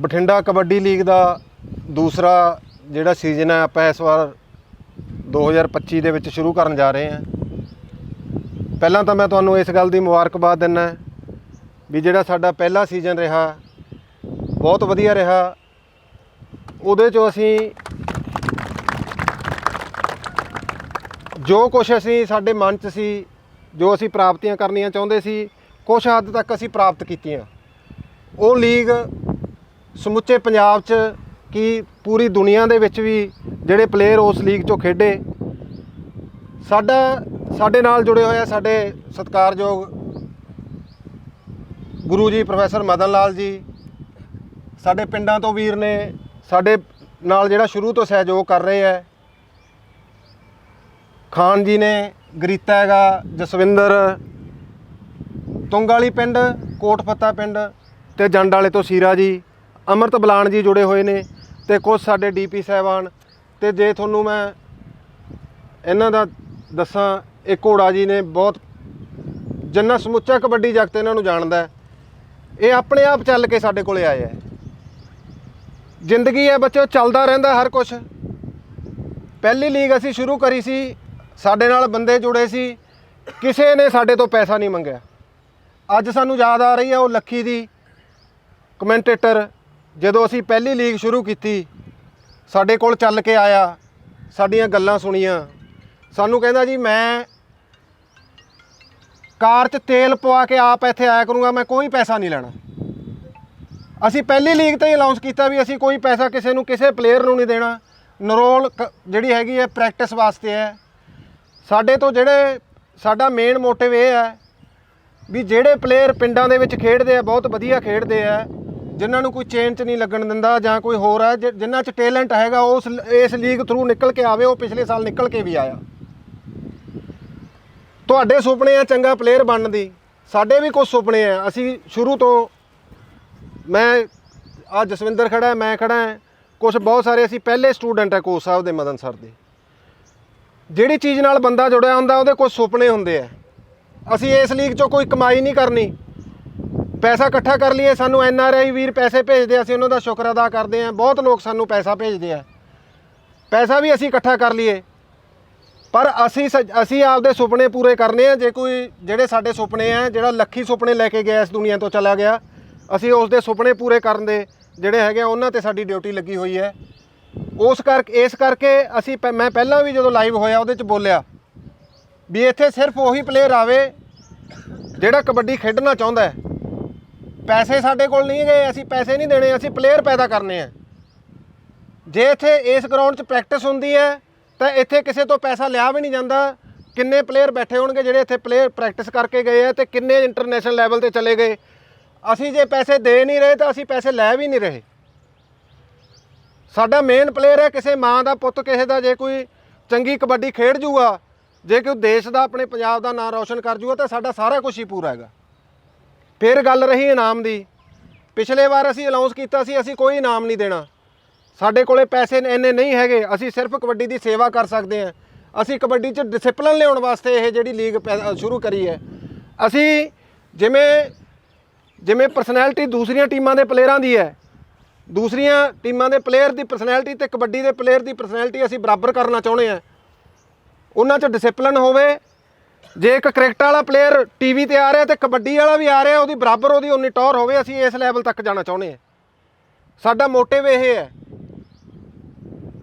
Bathinda kabaddi league ਦਾ ਦੂਸਰਾ ਜਿਹੜਾ season ਹੈ, ਆਪਾਂ ਇਸ ਵਾਰ 2025 ਦੇ ਵਿੱਚ ਸ਼ੁਰੂ ਕਰਨ ਜਾ ਰਹੇ ਹਾਂ। ਪਹਿਲਾਂ ਤਾਂ ਮੈਂ ਤੁਹਾਨੂੰ ਇਸ ਗੱਲ ਦੀ ਮੁਬਾਰਕਬਾਦ ਦਿੰਦਾ ਵੀ ਜਿਹੜਾ ਸਾਡਾ ਪਹਿਲਾ ਸੀਜ਼ਨ ਰਿਹਾ, ਬਹੁਤ ਵਧੀਆ ਰਿਹਾ। ਉਹਦੇ ਚੋਂ ਅਸੀਂ ਜੋ ਕੁਝ ਅਸੀਂ ਸਾਡੇ ਮਨ 'ਚ ਸੀ, ਜੋ ਅਸੀਂ ਪ੍ਰਾਪਤੀਆਂ ਕਰਨੀਆਂ ਚਾਹੁੰਦੇ ਸੀ ਕੁਝ ਹੱਦ ਤੱਕ ਅਸੀਂ ਪ੍ਰਾਪਤ ਕੀਤੀਆਂ। ਉਹ ਲੀਗ ਸਮੁੱਚੇ ਪੰਜਾਬ 'ਚ ਕੀ ਪੂਰੀ ਦੁਨੀਆ ਦੇ ਵਿੱਚ ਵੀ ਜਿਹੜੇ ਪਲੇਅਰ ਉਸ ਲੀਗ 'ਚੋਂ ਖੇਡੇ, ਸਾਡਾ, ਸਾਡੇ ਨਾਲ ਜੁੜੇ ਹੋਏ ਆ ਸਾਡੇ ਸਤਿਕਾਰਯੋਗ ਗੁਰੂ ਜੀ, ਪ੍ਰੋਫੈਸਰ ਮਦਨ ਲਾਲ ਜੀ, ਸਾਡੇ ਪਿੰਡਾਂ ਤੋਂ ਵੀਰ ਨੇ, ਸਾਡੇ ਨਾਲ ਜਿਹੜਾ ਸ਼ੁਰੂ ਤੋਂ ਸਹਿਯੋਗ ਕਰ ਰਹੇ ਹੈ ਖਾਨ ਜੀ ਨੇ, ਗਰੀਤਾ ਹੈਗਾ, ਜਸਵਿੰਦਰ, ਤੁੰਗ ਵਾਲੀ ਪਿੰਡ ਕੋਟ ਫੱਤਾ ਪਿੰਡ ਤੇ ਜੰਡ ਵਾਲੇ ਤੋਂ ਸੀਰਾ ਜੀ ਅਮਰਤ ਬਲਾਨ ਜੀ ਜੁੜੇ ਹੋਏ ਨੇ ਤੇ ਕੁਝ ਸਾਡੇ ਡੀਪੀ ਸਾਹਿਬਾਨ ਤੇ ਜੇ ਤੁਹਾਨੂੰ ਮੈਂ ਇਹਨਾਂ ਦਾ ਦੱਸਾਂ, ਇਹ ਘੋੜਾ ਜੀ ਨੇ ਬਹੁਤ ਜਿੰਨਾ ਸਮੁੱਚਾ ਕਬੱਡੀ ਜਗਤ ਇਹਨਾਂ ਨੂੰ ਜਾਣਦਾ ਇਹ ਆਪਣੇ ਆਪ ਚੱਲ ਕੇ ਸਾਡੇ ਕੋਲੇ ਆਏ ਹੈ। ਜ਼ਿੰਦਗੀ ਹੈ ਬੱਚੋ ਚੱਲਦਾ ਰਹਿੰਦਾ ਹਰ ਕੁਝ ਪਹਿਲੀ ਲੀਗ ਅਸੀਂ ਸ਼ੁਰੂ ਕਰੀ ਸੀ, ਸਾਡੇ ਨਾਲ ਬੰਦੇ ਜੁੜੇ ਸੀ, ਕਿਸੇ ਨੇ ਸਾਡੇ ਤੋਂ ਪੈਸਾ ਨਹੀਂ ਮੰਗਿਆ। ਅੱਜ ਸਾਨੂੰ ਯਾਦ ਆ ਰਹੀ ਹੈ ਉਹ ਲੱਖੀ ਦੀ ਕਮੈਂਟੇਟਰ ਜਦੋਂ ਅਸੀਂ ਪਹਿਲੀ ਲੀਗ ਸ਼ੁਰੂ ਕੀਤੀ, ਸਾਡੇ ਕੋਲ ਚੱਲ ਕੇ ਆਇਆ, ਸਾਡੀਆਂ ਗੱਲਾਂ ਸੁਣੀਆਂ। ਸਾਨੂੰ ਕਹਿੰਦਾ ਜੀ, ਮੈਂ ਕਾਰ 'ਚ ਤੇਲ ਪਵਾ ਕੇ ਆਪ ਇੱਥੇ ਆਇਆ ਕਰੂੰਗਾ, ਮੈਂ ਕੋਈ ਪੈਸਾ ਨਹੀਂ ਲੈਣਾ। ਅਸੀਂ ਪਹਿਲੀ ਲੀਗ ਤੇ ਹੀ ਅਨਾਉਂਸ ਕੀਤਾ ਵੀ ਅਸੀਂ ਕੋਈ ਪੈਸਾ ਕਿਸੇ ਨੂੰ, ਕਿਸੇ ਪਲੇਅਰ ਨੂੰ ਨਹੀਂ ਦੇਣਾ। ਨਰੋਲ ਕ- ਜਿਹੜੀ ਹੈਗੀ ਹੈ ਪ੍ਰੈਕਟਿਸ ਵਾਸਤੇ ਹੈ। ਸਾਡੇ ਤੋਂ ਜਿਹੜੇ, ਸਾਡਾ ਮੇਨ ਮੋਟਿਵ ਇਹ ਹੈ ਵੀ ਜਿਹੜੇ ਪਲੇਅਰ ਪਿੰਡਾਂ ਦੇ ਵਿੱਚ ਖੇਡਦੇ ਆ, ਬਹੁਤ ਵਧੀਆ ਖੇਡਦੇ ਆ ਜਿਨ੍ਹਾਂ ਨੂੰ ਕੋਈ ਚੇਨ 'ਚ ਨਹੀਂ ਲੱਗਣ ਦਿੰਦਾ ਜਾਂ ਕੋਈ ਹੋਰ ਹੈ ਜਿ- ਜਿਨ੍ਹਾਂ 'ਚ ਟੈਲੈਂਟ ਹੈਗਾ ਉਸ ਇਸ ਲੀਗ ਥਰੂ ਨਿਕਲ ਕੇ ਆਵੇ, ਉਹ ਪਿਛਲੇ ਸਾਲ ਨਿਕਲ ਕੇ ਵੀ ਆਇਆ। ਤੁਹਾਡੇ ਸੁਪਨੇ ਆ ਚੰਗਾ ਪਲੇਅਰ ਬਣਨ ਦੀ। ਸਾਡੇ ਵੀ ਕੁਝ ਸੁਪਨੇ ਆ। ਅਸੀਂ ਸ਼ੁਰੂ ਤੋਂ ਮੈਂ, ਆ ਜਸਵਿੰਦਰ ਖੜਾ ਹੈ, ਮੈਂ ਖੜਾ ਹਾਂ। ਕੁਝ ਬਹੁਤ ਸਾਰੇ ਅਸੀਂ ਪਹਿਲੇ ਸਟੂਡੈਂਟ ਹੈ ਕੋਚ ਸਾਹਿਬ ਦੇ ਮਦਨ ਸਰ ਦੇ। ਜਿਹੜੀ ਚੀਜ਼ ਨਾਲ ਬੰਦਾ ਜੁੜਿਆ ਹੁੰਦਾ, ਉਹਦੇ ਕੁਝ ਸੁਪਨੇ ਹੁੰਦੇ ਆ। ਅਸੀਂ ਇਸ ਲੀਗ 'ਚੋਂ ਕੋਈ ਕਮਾਈ ਨਹੀਂ ਕਰਨੀ। ਪੈਸਾ ਇਕੱਠਾ ਕਰ ਲਈਏ ਸਾਨੂੰ ਐਨ ਆਰ ਆਈ ਵੀਰ ਪੈਸੇ ਭੇਜਦੇ ਆ, ਅਸੀਂ ਉਹਨਾਂ ਦਾ ਸ਼ੁਕਰ ਅਦਾ ਕਰਦੇ ਆ। ਬਹੁਤ ਲੋਕ ਸਾਨੂੰ ਪੈਸਾ ਭੇਜਦੇ ਆ। ਪੈਸਾ ਵੀ ਅਸੀਂ ਇਕੱਠਾ ਕਰ ਲਈਏ। ਪਰ ਅਸੀਂ ਸੱਚ- ਅਸੀਂ ਆਪਦੇ ਸੁਪਨੇ ਪੂਰੇ ਕਰਨੇ ਆ ਜੇ ਕੋਈ ਜਿਹੜੇ ਸਾਡੇ ਸੁਪਨੇ ਆ ਜਿਹੜਾ ਲੱਖੀ ਸੁਪਨੇ ਲੈ ਕੇ ਗਿਆ ਇਸ ਦੁਨੀਆ ਤੋਂ ਚਲਾ ਗਿਆ ਅਸੀਂ ਉਸ ਦੇ ਸੁਪਨੇ ਪੂਰੇ ਕਰਨ ਦੇ ਜਿਹੜੇ ਹੈਗੇ ਆ ਉਹਨਾਂ ਤੇ ਸਾਡੀ ਡਿਊਟੀ ਲੱਗੀ ਹੋਈ ਹੈ। ਉਸ ਕਰਕੇ ਇਸ ਕਰਕੇ ਅਸੀਂ ਪ- ਮੈਂ ਪਹਿਲਾਂ ਵੀ ਜਦੋਂ ਲਾਈਵ ਹੋਇਆ ਉਹਦੇ ਚ ਬੋਲਿਆ ਵੀ ਇੱਥੇ ਸਿਰਫ ਉਹੀ ਪਲੇਅਰ ਆਵੇ ਜਿਹੜਾ ਕਬੱਡੀ ਖੇਡਣਾ ਚਾਹੁੰਦਾ ਹੈ। ਪੈਸੇ ਸਾਡੇ ਕੋਲ ਨਹੀਂ ਗਏ, ਅਸੀਂ ਪੈਸੇ ਨਹੀਂ ਦੇਣੇ, ਅਸੀਂ ਪਲੇਅਰ ਪੈਦਾ ਕਰਨੇ ਆ। ਜੇ ਇੱਥੇ ਇਸ ਗਰਾਊਂਡ 'ਚ ਪ੍ਰੈਕਟਿਸ ਹੁੰਦੀ ਹੈ, ਤਾਂ ਇੱਥੇ ਕਿਸੇ ਤੋਂ ਪੈਸਾ ਲਿਆ ਵੀ ਨਹੀਂ ਜਾਂਦਾ। ਕਿੰਨੇ ਪਲੇਅਰ ਬੈਠੇ ਹੋਣਗੇ ਜਿਹੜੇ ਇੱਥੇ ਪਲੇਅਰ ਪ੍ਰੈਕਟਿਸ ਕਰਕੇ ਗਏ ਆ ਤੇ ਕਿੰਨੇ ਇੰਟਰਨੈਸ਼ਨਲ ਲੈਵਲ ਤੇ ਚਲੇ ਗਏ। ਅਸੀਂ ਜੇ ਪੈਸੇ ਦੇ ਨਹੀਂ ਰਹੇ, ਤਾਂ ਅਸੀਂ ਪੈਸੇ ਲੈ ਵੀ ਨਹੀਂ ਰਹੇ। ਸਾਡਾ ਮੇਨ ਪਲੇਅਰ ਹੈ, ਕਿਸੇ ਮਾਂ ਦਾ ਪੁੱਤ, ਕਿਸੇ ਦਾ ਜੇ ਕੋਈ ਚੰਗੀ ਕਬੱਡੀ ਖੇਡ ਜੂਗਾ, ਜੇ ਕੋਈ ਦੇਸ਼ ਦਾ, ਆਪਣੇ ਪੰਜਾਬ ਦਾ ਨਾਮ ਰੌਸ਼ਨ ਕਰ ਜੂਗਾ, ਤਾਂ ਸਾਡਾ ਸਾਰਾ ਕੁਝ ਹੀ ਪੂਰਾ ਹੈਗਾ। ਫਿਰ ਗੱਲ ਰਹੀ ਇਨਾਮ ਦੀ। ਪਿਛਲੇ ਵਾਰ ਅਸੀਂ ਅਨਾਉਂਸ ਕੀਤਾ ਸੀ, ਅਸੀਂ ਕੋਈ ਇਨਾਮ ਨਹੀਂ ਦੇਣਾ। ਸਾਡੇ ਕੋਲੇ ਪੈਸੇ ਇੰਨੇ ਨਹੀਂ ਹੈਗੇ, ਅਸੀਂ ਸਿਰਫ ਕਬੱਡੀ ਦੀ ਸੇਵਾ ਕਰ ਸਕਦੇ ਹਾਂ। ਅਸੀਂ ਕਬੱਡੀ 'ਚ ਡਿਸਪਲਿਨ ਲਿਆਉਣ ਵਾਸਤੇ ਇਹ ਜਿਹੜੀ ਲੀਗ ਪੈ- ਸ਼ੁਰੂ ਕਰੀ ਹੈ। ਅਸੀਂ ਜਿਵੇਂ ਜਿਵੇਂ ਪਰਸਨੈਲਿਟੀ ਦੂਸਰੀਆਂ ਟੀਮਾਂ ਦੇ ਪਲੇਅਰਾਂ ਦੀ ਹੈ, ਦੂਸਰੀਆਂ ਟੀਮਾਂ ਦੇ ਪਲੇਅਰ ਦੀ ਪਰਸਨੈਲਿਟੀ ਤੇ ਕਬੱਡੀ ਦੇ ਪਲੇਅਰ ਦੀ ਪਰਸਨੈਲਿਟੀ ਅਸੀਂ ਬਰਾਬਰ ਕਰਨਾ ਚਾਹੁੰਦੇ ਹਾਂ। ਉਹਨਾਂ 'ਚ ਡਿਸਪਲਿਨ ਹੋਵੇ ਜੇ ਇੱਕ ਕ੍ਰਿਕਟ ਵਾਲਾ ਪਲੇਅਰ ਟੀਵੀ ਤੇ ਆ ਰਿਹਾ ਤੇ ਕਬੱਡੀ ਵਾਲਾ ਵੀ ਆ ਰਿਹਾ, ਉਹਦੀ ਬਰਾਬਰ ਉਹਦੀ ਉਨੀ ਟੌਰ ਹੋਵੇ, ਅਸੀਂ ਇਸ ਲੈਵਲ ਤੱਕ ਜਾਣਾ ਚਾਹੁੰਦੇ ਹਾਂ। ਸਾਡਾ ਮੋਟਿਵ ਇਹ ਹੈ।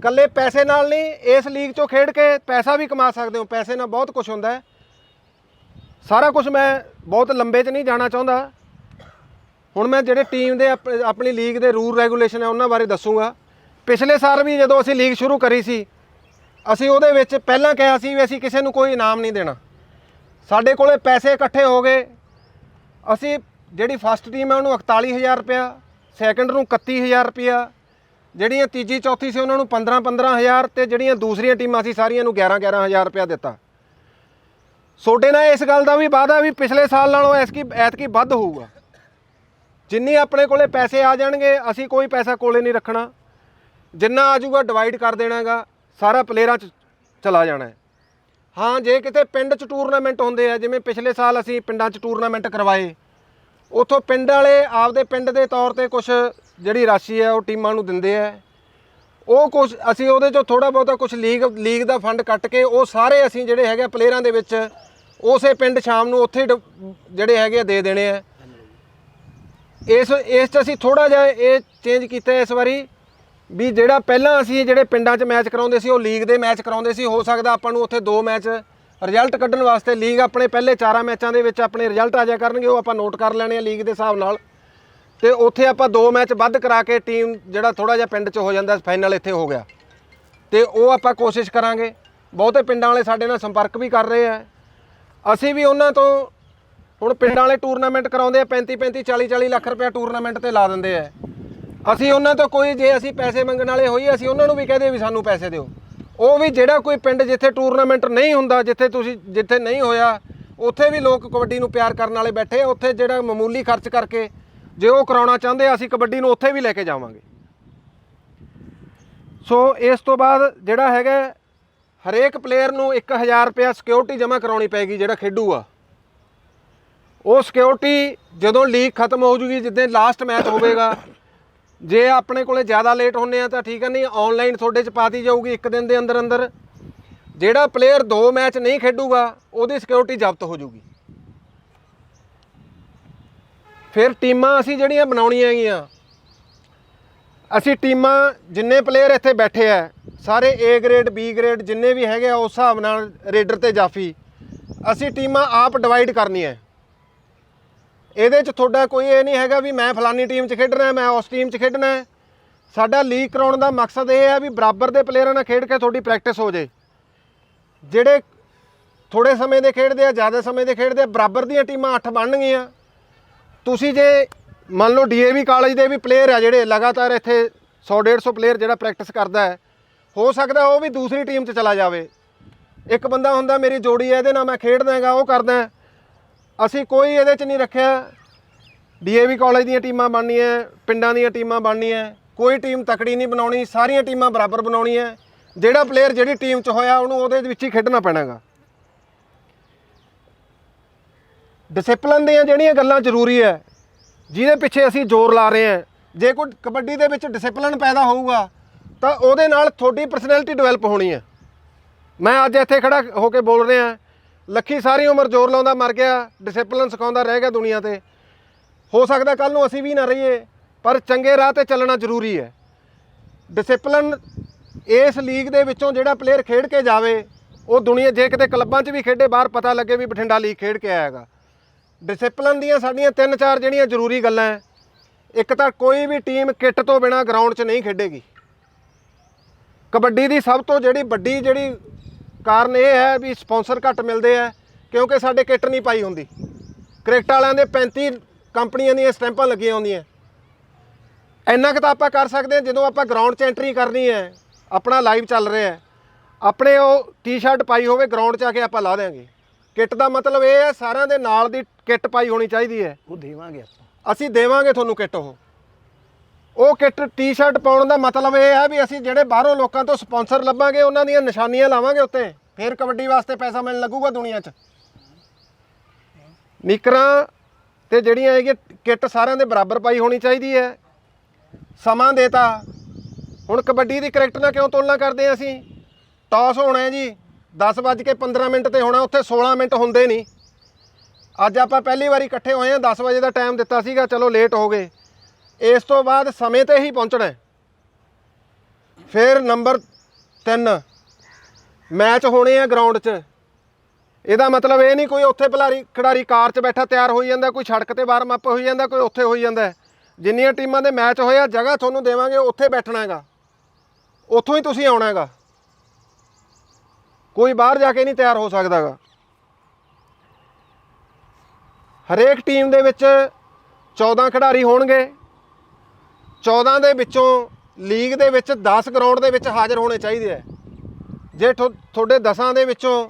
ਕੱਲੇ ਪੈਸੇ ਨਾਲ ਨਹੀਂ, ਇਸ ਲੀਗ ਚੋਂ ਖੇਡ ਕੇ ਪੈਸਾ ਵੀ ਕਮਾ ਸਕਦੇ ਹੋ, ਪੈਸੇ ਨਾਲ ਬਹੁਤ ਕੁਝ ਹੁੰਦਾ ਹੈ। ਸਾਰਾ ਕੁਝ ਮੈਂ ਬਹੁਤ ਲੰਬੇ 'ਚ ਨਹੀਂ ਜਾਣਾ ਚਾਹੁੰਦਾ। ਹੁਣ ਮੈਂ ਜਿਹੜੇ ਟੀਮ ਦੇ ਆਪ- ਆਪਣੀ ਲੀਗ ਦੇ ਰੂਲ ਰੈਗੂਲੇਸ਼ਨ ਹੈ, ਉਹਨਾਂ ਬਾਰੇ ਦੱਸੂਗਾ। ਪਿਛਲੇ ਸਾਲ ਵੀ ਜਦੋਂ ਅਸੀਂ ਲੀਗ ਸ਼ੁਰੂ ਕਰੀ ਸੀ, ਅਸੀਂ ਉਹਦੇ ਵਿੱਚ ਪਹਿਲਾਂ ਕਿਹਾ ਸੀ ਵੀ ਅਸੀਂ ਕਿਸੇ ਨੂੰ ਕੋਈ ਇਨਾਮ ਨਹੀਂ ਦੇਣਾ। ਸਾਡੇ ਕੋਲੇ ਪੈਸੇ ਇਕੱਠੇ ਹੋ ਗਏ। ਅਸੀਂ ਜਿਹੜੀ ਫਸਟ ਟੀਮ ਹੈ ਉਹਨੂੰ 41000 ਰੁਪਇਆ ਸੈਕੰਡ ਨੂੰ 31000 ਰੁਪਇਆ, ਜਿਹੜੀਆਂ ਤੀਜੀ, ਚੌਥੀ ਸੀ, ਉਹਨਾਂ ਨੂੰ 15 15000 ਤੇ ਜਿਹੜੀਆਂ ਦੂਸਰੀਆਂ ਟੀਮਾਂ ਸੀ, ਸਾਰੀਆਂ ਨੂੰ 11 11000 ਰੁਪਇਆ ਦਿੱਤਾ। ਸੋਡੇ ਨਾਲ ਇਸ ਗੱਲ ਦਾ ਵੀ ਵਾਅਦਾ ਵੀ ਪਿਛਲੇ ਸਾਲ ਨਾਲੋਂ ਐਸਕੀ ਐਤਕੀ ਵੱਧ ਹੋਊਗਾ। ਜਿੰਨੀ ਆਪਣੇ ਕੋਲੇ ਪੈਸੇ ਆ ਜਾਣਗੇ, ਅਸੀਂ ਕੋਈ ਪੈਸਾ ਕੋਲੇ ਨਹੀਂ ਰੱਖਣਾ। ਜਿੰਨਾ ਆ ਜਾਊਗਾ ਡਿਵਾਈਡ ਕਰ ਦੇਣਾਗਾ, ਸਾਰਾ ਪਲੇਅਰਾਂ 'ਚ ਚਲਾ ਜਾਣਾ ਹਾਂ, ਜੇ ਕਿਤੇ ਪਿੰਡ 'ਚ ਟੂਰਨਾਮੈਂਟ ਹੁੰਦੇ ਆ, ਜਿਵੇਂ ਪਿਛਲੇ ਸਾਲ ਅਸੀਂ ਪਿੰਡਾਂ 'ਚ ਟੂਰਨਾਮੈਂਟ ਕਰਵਾਏ, ਉਥੋਂ ਪਿੰਡ ਵਾਲੇ ਆਪਦੇ ਪਿੰਡ ਦੇ ਤੌਰ ਤੇ ਕੁਝ ਜਿਹੜੀ ਰਾਸ਼ੀ ਹੈ ਉਹ ਟੀਮਾਂ ਨੂੰ ਦਿੰਦੇ ਆ। ਉਹ ਕੁਝ ਅਸੀਂ ਉਹਦੇ ਚੋਂ ਥੋੜਾ ਬਹੁਤਾ ਕੁਝ ਲੀਗ ਲੀਗ ਦਾ ਫੰਡ ਕੱਟ ਕੇ, ਉਹ ਸਾਰੇ ਅਸੀਂ ਜਿਹੜੇ ਹੈਗੇ ਆ ਪਲੇਅਰਾਂ ਦੇ ਵਿੱਚ, ਉਸੇ ਪਿੰਡ ਸ਼ਾਮ ਨੂੰ ਉੱਥੇ ਹੀ ਡ- ਜਿਹੜੇ ਹੈਗੇ ਆ ਦੇ ਦੇਣੇ ਆ। ਇਸ ਇਸ 'ਚ ਅਸੀਂ ਥੋੜਾ ਜਿਹਾ ਇਹ ਚੇਂਜ ਕੀਤਾ ਇਸ ਵਾਰੀ। ਵੀ ਜਿਹੜਾ ਪਹਿਲਾਂ ਅਸੀਂ ਜਿਹੜੇ ਪਿੰਡਾਂ 'ਚ ਮੈਚ ਕਰਾਉਂਦੇ ਸੀ, ਉਹ ਲੀਗ ਦੇ ਮੈਚ ਕਰਾਉਂਦੇ ਸੀ, ਹੋ ਸਕਦਾ ਆਪਾਂ ਨੂੰ ਉੱਥੇ ਦੋ ਮੈਚ ਰਿਜ਼ਲਟ ਕੱਢਣ ਵਾਸਤੇ ਲੀਗ ਆਪਣੇ ਪਹਿਲੇ ਚਾਰਾਂ ਮੈਚਾਂ ਦੇ ਵਿੱਚ ਆਪਣੇ ਰਿਜ਼ਲਟ ਆ ਜਾ ਕਰਨਗੇ, ਉਹ ਆਪਾਂ ਨੋਟ ਕਰ ਲੈਣੇ ਆ ਲੀਗ ਦੇ ਹਿਸਾਬ ਨਾਲ। ਤੇ ਉੱਥੇ ਆਪਾਂ ਦੋ ਮੈਚ ਵੱਧ ਕਰਾ ਕੇ ਟੀਮ ਜਿਹੜਾ ਥੋੜਾ ਜਿਹਾ ਪਿੰਡ 'ਚ ਹੋ ਜਾਂਦਾ ਫਾਈਨਲ ਇੱਥੇ ਹੋ ਗਿਆ। ਤੇ ਉਹ ਆਪਾਂ ਕੋਸ਼ਿਸ਼ ਕਰਾਂਗੇ। ਬਹੁਤੇ ਪਿੰਡਾਂ ਵਾਲੇ ਸਾਡੇ ਨਾਲ ਸੰਪਰਕ ਵੀ ਕਰ ਰਹੇ ਆ। ਅਸੀਂ ਵੀ ਉਹਨਾਂ ਤੋਂ ਹੁਣ ਪਿੰਡਾਂ ਵਾਲੇ ਟੂਰਨਾਮੈਂਟ ਕਰਾਉਂਦੇ ਆ 35 35 40 40 ਲੱਖ ਰੁਪਏ ਟੂਰਨਾਮੈਂਟ ਤੇ ਲਾ ਦਿੰਦੇ ਆ। ਅਸੀਂ ਉਹਨਾਂ ਤੋਂ ਕੋਈ ਜੇ ਅਸੀਂ ਪੈਸੇ ਮੰਗਣ ਵਾਲੇ ਹੋਈ ਅਸੀਂ ਉਹਨਾਂ ਨੂੰ ਵੀ ਕਹਦੇ ਵੀ ਸਾਨੂੰ ਪੈਸੇ ਦਿਓ। ਉਹ ਵੀ ਜਿਹੜਾ ਕੋਈ ਪਿੰਡ ਜਿੱਥੇ ਟੂਰਨਾਮੈਂਟ ਨਹੀਂ ਹੁੰਦਾ, ਜਿੱਥੇ ਤੁਸੀਂ, ਜਿੱਥੇ ਨਹੀਂ ਹੋਇਆ, ਉੱਥੇ ਵੀ ਲੋਕ ਕਬੱਡੀ ਨੂੰ ਪਿਆਰ ਕਰਨ ਵਾਲੇ ਬੈਠੇ ਆ, ਉੱਥੇ ਜਿਹੜਾ ਮਾਮੂਲੀ ਖਰਚ ਕਰਕੇ ਜੇ ਉਹ ਕਰਾਉਣਾ ਚਾਹੁੰਦੇ ਆ, ਅਸੀਂ ਕਬੱਡੀ ਨੂੰ ਉੱਥੇ ਵੀ ਲੈ ਕੇ ਜਾਵਾਂਗੇ। ਸੋ ਇਸ ਤੋਂ ਬਾਅਦ ਜਿਹੜਾ ਹੈਗਾ, ਹਰੇਕ ਪਲੇਅਰ ਨੂੰ 1000 ਰੁਪਇਆ ਸਿਕਿਉਰਿਟੀ ਜਮ੍ਹਾਂ ਕਰਾਉਣੀ ਪੈਗੀ, ਜਿਹੜਾ ਖੇਡੂ ਆ। ਉਹ ਸਿਕਿਉਰਿਟੀ ਜਦੋਂ ਲੀਗ ਖਤਮ ਹੋ ਜੂਗੀ ਜਿੱਦਾਂ ਲਾਸਟ ਮੈਚ ਹੋਵੇਗਾ ਜੇ ਆਪਣੇ ਕੋਲੇ ਜ਼ਿਆਦਾ ਲੇਟ ਹੁੰਨੇ ਆ ਤਾਂ ਠੀਕ ਹੈ ਨਹੀਂ ਆਨਲਾਈਨ ਤੁਹਾਡੇ ਚ ਪਾਤੀ ਜਾਊਗੀ ਇੱਕ ਦਿਨ ਦੇ ਅੰਦਰ ਅੰਦਰ। ਜਿਹੜਾ ਪਲੇਅਰ ਦੋ ਮੈਚ ਨਹੀਂ ਖੇਡੂਗਾ, ਉਹਦੀ ਸਿਕਿਉਰਿਟੀ ਜ਼ਬਤ ਹੋ ਜੂਗੀ ਫਿਰ ਟੀਮਾਂ ਅਸੀਂ ਜਿਹੜੀਆਂ ਬਣਾਉਣੀਆਂ ਹੈਗੀਆਂ, ਅਸੀਂ ਟੀਮਾਂ ਜਿੰਨੇ ਪਲੇਅਰ ਇੱਥੇ ਬੈਠੇ ਆ, ਸਾਰੇ A ਗ੍ਰੇਡ B ਗ੍ਰੇਡ ਜਿੰਨੇ ਵੀ ਹੈਗੇ ਆ, ਉਸ ਹਿਸਾਬ ਨਾਲ ਰੇਡਰ ਤੇ ਜਾਫੀ, ਅਸੀਂ ਟੀਮਾਂ ਆਪ ਡਿਵਾਈਡ ਕਰਨੀਆਂ। ਇਹਦੇ 'ਚ ਤੁਹਾਡਾ ਕੋਈ ਇਹ ਨਹੀਂ ਹੈਗਾ ਵੀ ਮੈਂ ਫਲਾਨੀ ਟੀਮ 'ਚ ਖੇਡਣਾ ਮੈਂ ਉਸ ਟੀਮ 'ਚ ਖੇਡਣਾ ਸਾਡਾ ਲੀਗ ਕਰਾਉਣ ਦਾ ਮਕਸਦ ਇਹ ਹੈ ਵੀ ਬਰਾਬਰ ਦੇ ਪਲੇਅਰਾਂ ਨਾਲ ਖੇਡ ਕੇ ਤੁਹਾਡੀ ਪ੍ਰੈਕਟਿਸ ਹੋ ਜੇ। ਜਿਹੜੇ ਥੋੜੇ ਸਮੇਂ ਦੇ ਖੇਡਦੇ ਆ, ਜ਼ਿਆਦਾ ਸਮੇਂ ਦੇ ਖੇਡਦੇ ਆ, ਬਰਾਬਰ ਦੀਆਂ ਟੀਮਾਂ 8 ਬਣਨਗੀਆਂ ਤੁਸੀਂ ਜੇ ਮੰਨ ਲਓ ਡੀਏਵੀ ਕਾਲਜ ਦੇ ਵੀ ਪਲੇਅਰ ਆ ਜਿਹੜੇ, ਲਗਾਤਾਰ ਇੱਥੇ 100 150 ਪਲੇਅਰ ਜਿਹੜਾ ਪ੍ਰੈਕਟਿਸ ਕਰਦਾ ਹੈ, ਹੋ ਸਕਦਾ ਉਹ ਵੀ ਦੂਸਰੀ ਟੀਮ 'ਚ ਚਲਾ ਜਾਵੇ। ਇੱਕ ਬੰਦਾ ਹੁੰਦਾ, ਮੇਰੀ ਜੋੜੀ ਹੈ, ਇਹਦੇ ਨਾਲ ਮੈਂ ਖੇਡਦਾ ਹੈਗਾ, ਉਹ ਕਰਦਾ ਅਸੀਂ ਕੋਈ ਇਹਦੇ 'ਚ ਨਹੀਂ ਰੱਖਿਆ। ਡੀਏਵੀ ਕਾਲਜ ਦੀਆਂ ਟੀਮਾਂ ਬਣਨੀਆਂ, ਪਿੰਡਾਂ ਦੀਆਂ ਟੀਮਾਂ ਬਣਨੀਆਂ, ਕੋਈ ਟੀਮ ਤਕੜੀ ਨਹੀਂ ਬਣਾਉਣੀ, ਸਾਰੀਆਂ ਟੀਮਾਂ ਬਰਾਬਰ ਬਣਾਉਣੀ ਹੈ ਜਿਹੜਾ ਪਲੇਅਰ ਜਿਹੜੀ ਟੀਮ 'ਚ ਹੋਇਆ, ਉਹਨੂੰ ਉਹਦੇ ਵਿੱਚ ਹੀ ਖੇਡਣਾ ਪੈਣਾਗਾ। ਡਿਸਪਲਿਨ ਦੀਆਂ ਜਿਹੜੀਆਂ ਗੱਲਾਂ ਜ਼ਰੂਰੀ ਹੈ ਜਿਹਦੇ ਪਿੱਛੇ ਅਸੀਂ ਜ਼ੋਰ ਲਾ ਰਹੇ ਹਾਂ ਜੇ ਕੋਈ ਕਬੱਡੀ ਦੇ ਵਿੱਚ ਡਿਸਪਲਿਨ ਪੈਦਾ ਹੋਊਗਾ, ਤਾਂ ਉਹਦੇ ਨਾਲ ਤੁਹਾਡੀ ਪਰਸਨੈਲਿਟੀ ਡਿਵੈਲਪ ਹੋਣੀ ਹੈ ਮੈਂ ਅੱਜ ਇੱਥੇ ਖੜਾ ਹੋ ਕੇ ਬੋਲ ਰਿਹਾ ਲੱਖੀ ਸਾਰੀ ਉਮਰ ਜ਼ੋਰ ਲਾਉਂਦਾ ਮਰ ਗਿਆ ਡਿਸਪਲਿਨ ਸਿਖਾਉਂਦਾ ਰਹਿ ਗਿਆ ਦੁਨੀਆ ਤੇ। ਹੋ ਸਕਦਾ ਕੱਲ ਨੂੰ ਅਸੀਂ ਵੀ ਨਾ ਰਹੀਏ, ਪਰ ਚੰਗੇ ਰਾਹ ਤੇ ਚੱਲਣਾ ਜ਼ਰੂਰੀ ਹੈ। ਡਿਸਪਲਿਨ ਇਸ ਲੀਗ ਦੇ ਵਿੱਚੋਂ ਜਿਹੜਾ ਪਲੇਅਰ ਖੇਡ ਕੇ ਜਾਵੇ, ਉਹ ਦੁਨੀਆ, ਜੇ ਕਿਤੇ ਕਲੱਬਾਂ 'ਚ ਵੀ ਖੇਡੇ, ਬਾਹਰ ਪਤਾ ਲੱਗੇ ਵੀ ਬਠਿੰਡਾ ਲੀਗ ਖੇਡ ਕੇ ਆਇਆ ਹੈਗਾ। ਡਿਸਪਲਿਨ ਦੀਆਂ ਸਾਡੀਆਂ ਤਿੰਨ ਚਾਰ ਜਿਹੜੀਆਂ ਜ਼ਰੂਰੀ ਗੱਲਾਂ ਹੈ, ਇੱਕ ਤਾਂ ਕੋਈ ਵੀ ਟੀਮ ਕਿੱਟ ਤੋਂ ਬਿਨਾ ਗਰਾਊਂਡ 'ਚ ਨਹੀਂ ਖੇਡੇਗੀ। ਕਬੱਡੀ ਦੀ ਸਭ ਤੋਂ ਜਿਹੜੀ ਵੱਡੀ ਜਿਹੜੀ ਕਾਰਨ ਇਹ ਹੈ ਵੀ ਸਪਾਂਸਰ ਘੱਟ ਮਿਲਦੇ ਆ ਕਿਉਂਕਿ ਸਾਡੇ ਕਿੱਟ ਨਹੀਂ ਪਾਈ ਹੁੰਦੀ। ਕ੍ਰਿਕਟ ਵਾਲਿਆਂ ਦੇ 35 ਕੰਪਨੀਆਂ ਦੀਆਂ ਸਟੈਂਪਾਂ ਲੱਗੀਆਂ ਹੁੰਦੀਆਂ। ਇੰਨਾ ਕੁ ਤਾਂ ਆਪਾਂ ਕਰ ਸਕਦੇ ਹਾਂ ਜਦੋਂ ਆਪਾਂ ਗਰਾਊਂਡ 'ਚ ਐਂਟਰੀ ਕਰਨੀ ਹੈ ਆਪਣਾ ਲਾਈਵ ਚੱਲ ਰਿਹਾ ਹੈ। ਆਪਣੇ ਉਹ ਟੀ-ਸ਼ਰਟ ਪਾਈ ਹੋਵੇ ਗਰਾਊਂਡ 'ਚ ਆ ਕੇ ਆਪਾਂ ਲਾ ਦੇਾਂਗੇ ਕਿੱਟ ਦਾ ਮਤਲਬ ਇਹ ਹੈ ਸਾਰਿਆਂ ਦੇ ਨਾਲ ਦੀ ਕਿੱਟ ਪਾਈ ਹੋਣੀ ਚਾਹੀਦੀ ਹੈ। ਉਹ ਦੇਵਾਂਗੇ ਆਪਾਂ। ਅਸੀਂ ਦੇਵਾਂਗੇ ਤੁਹਾਨੂੰ ਕਿੱਟ ਉਹ। ਉਹ ਕਿੱਟ ਟੀ-ਸ਼ਰਟ ਪਾਉਣ ਦਾ ਮਤਲਬ ਇਹ ਹੈ ਵੀ ਅਸੀਂ ਜਿਹੜੇ ਬਾਹਰੋਂ ਲੋਕਾਂ ਤੋਂ ਸਪਾਂਸਰ ਲੱਭਾਂਗੇ, ਉਹਨਾਂ ਦੀਆਂ ਨਿਸ਼ਾਨੀਆਂ ਲਾਵਾਂਗੇ ਉੱਤੇ। ਫਿਰ ਕਬੱਡੀ ਵਾਸਤੇ ਪੈਸਾ ਮਿਲਣ ਲੱਗੂਗਾ ਦੁਨੀਆ 'ਚ। ਨਿਕਰਾਂ ਤੇ ਜਿਹੜੀਆਂ ਹੈਗੀਆਂ ਕਿੱਟ ਸਾਰਿਆਂ ਦੇ ਬਰਾਬਰ ਪਾਈ ਹੋਣੀ ਚਾਹੀਦੀ ਹੈ। ਸਮਾਂ ਦੇਤਾ। ਹੁਣ ਕਬੱਡੀ ਦੀ ਕ੍ਰਿਕਟ ਨਾਲ ਕਿਉਂ ਤੁਲਨਾ ਕਰਦੇ ਹਾਂ ਅਸੀਂ? ਟਾਸ ਹੋਣਾ ਹੈ ਜੀ। 10 ਵੱਜ ਕੇ 15 ਮਿੰਟ ਤੇ ਹੋਣਾ, ਉੱਥੇ 16 ਮਿੰਟ ਹੁੰਦੇ ਨਹੀਂ। ਅੱਜ ਆਪਾਂ ਪਹਿਲੀ ਵਾਰੀ ਇਕੱਠੇ ਹੋਏ ਹਾਂ 10 ਵਜੇ ਦਾ ਟਾਈਮ ਦਿੱਤਾ ਸੀਗਾ, ਚਲੋ ਲੇਟ ਹੋ ਗਏ। ਇਸ ਤੋਂ ਬਾਅਦ ਸਮੇਂ ਤੇ ਹੀ ਪਹੁੰਚਣਾ ਹੈ। ਫਿਰ ਨੰਬਰ 3 ਮੈਚ ਹੋਣੇ ਆ ਗਰਾਊਂਡ 'ਚ। ਇਹਦਾ ਮਤਲਬ ਇਹ ਨਹੀਂ ਕੋਈ ਉੱਥੇ ਭਲਾਰੀ, ਖਿਡਾਰੀ ਕਾਰ 'ਚ ਬੈਠਾ ਤਿਆਰ ਹੋਈ ਜਾਂਦਾ, ਕੋਈ ਸੜਕ ਤੇ ਵਾਰਮ ਅਪ ਹੋਈ ਜਾਂਦਾ, ਕੋਈ ਉੱਥੇ ਹੋਈ ਜਾਂਦਾ। ਜਿੰਨੀਆਂ ਟੀਮਾਂ ਦੇ ਮੈਚ ਹੋਏ ਆ, ਜਗ੍ਹਾ ਤੁਹਾਨੂੰ ਦੇਵਾਂਗੇ, ਉੱਥੇ ਬੈਠਣਾ ਹੈਗਾ। ਉੱਥੋਂ ਹੀ ਤੁਸੀਂ ਆਉਣਾ ਹੈਗਾ। ਕੋਈ ਬਾਹਰ ਜਾ ਕੇ ਨਹੀਂ ਤਿਆਰ ਹੋ ਸਕਦਾਗਾ ਹਰੇਕ ਟੀਮ ਦੇ ਵਿੱਚ 14 ਖਿਡਾਰੀ ਹੋਣਗੇ। 14 ਦੇ ਵਿੱਚੋਂ ਲੀਗ ਦੇ ਵਿੱਚ 10 ਗਰਾਊਂਡ ਦੇ ਵਿੱਚ ਹਾਜ਼ਰ ਹੋਣੇ ਚਾਹੀਦੇ ਆ। ਜੇ ਤੁਹਾਡੇ 10ਾਂ ਦੇ ਵਿੱਚੋਂ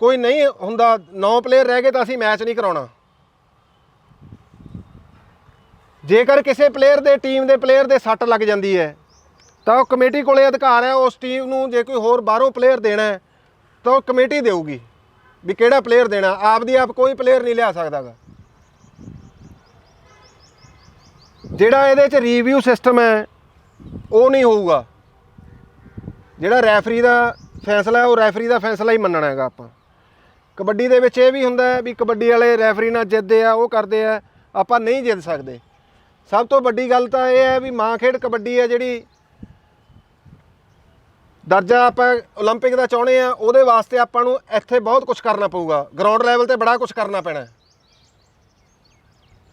ਕੋਈ ਨਹੀਂ ਹੁੰਦਾ 9 ਪਲੇਅਰ ਰਹਿ ਗਏ ਤਾਂ ਅਸੀਂ ਮੈਚ ਨਹੀਂ ਕਰਾਉਣਾ। ਜੇਕਰ ਕਿਸੇ ਪਲੇਅਰ ਦੇ ਟੀਮ ਦੇ ਪਲੇਅਰ ਦੇ ਸੱਟ ਲੱਗ ਜਾਂਦੀ ਹੈ, ਤਾਂ ਉਹ ਕਮੇਟੀ ਕੋਲੇ ਅਧਿਕਾਰ ਹੈ, ਉਸ ਟੀਮ ਨੂੰ ਜੇ ਕੋਈ ਹੋਰ ਬਾਹਰੋਂ ਪਲੇਅਰ ਦੇਣਾ ਤਾਂ ਉਹ ਕਮੇਟੀ ਦੇਊਗੀ ਵੀ ਕਿਹੜਾ ਪਲੇਅਰ ਦੇਣਾ। ਆਪ ਦੀ ਆਪ ਕੋਈ ਪਲੇਅਰ ਨਹੀਂ ਲਿਆ ਸਕਦਾਗਾ। ਜਿਹੜਾ ਇਹਦੇ 'ਚ ਰਿਵਿਊ ਸਿਸਟਮ ਹੈ ਉਹ ਨਹੀਂ ਹੋਊਗਾ ਜਿਹੜਾ ਰੈਫਰੀ ਦਾ ਫੈਸਲਾ ਹੈ ਉਹ ਰੈਫਰੀ ਦਾ ਫੈਸਲਾ ਹੀ ਮੰਨਣਾ ਹੈਗਾ ਆਪਾਂ ਕਬੱਡੀ ਦੇ ਵਿੱਚ ਇਹ ਵੀ ਹੁੰਦਾ ਹੈ ਵੀ ਕਬੱਡੀ ਵਾਲੇ ਰੈਫਰੀ ਨਾਲ ਜਿੱਤਦੇ ਆ ਉਹ ਕਰਦੇ ਆ ਆਪਾਂ ਨਹੀਂ ਜਿੱਤ ਸਕਦੇ ਸਭ ਤੋਂ ਵੱਡੀ ਗੱਲ ਤਾਂ ਇਹ ਹੈ ਵੀ ਮਾਂ ਖੇਡ ਕਬੱਡੀ ਹੈ ਜਿਹੜੀ ਦਰਜਾ ਆਪਾਂ 올림픽 ਦਾ ਚਾਹੁੰਦੇ ਆ ਉਹਦੇ ਵਾਸਤੇ ਆਪਾਂ ਨੂੰ ਇੱਥੇ ਬਹੁਤ ਕੁਝ ਕਰਨਾ ਪਊਗਾ ਗਰਾਊਂਡ ਲੈਵਲ ਤੇ ਬੜਾ ਕੁਝ ਕਰਨਾ ਪੈਣਾ ਹੈ।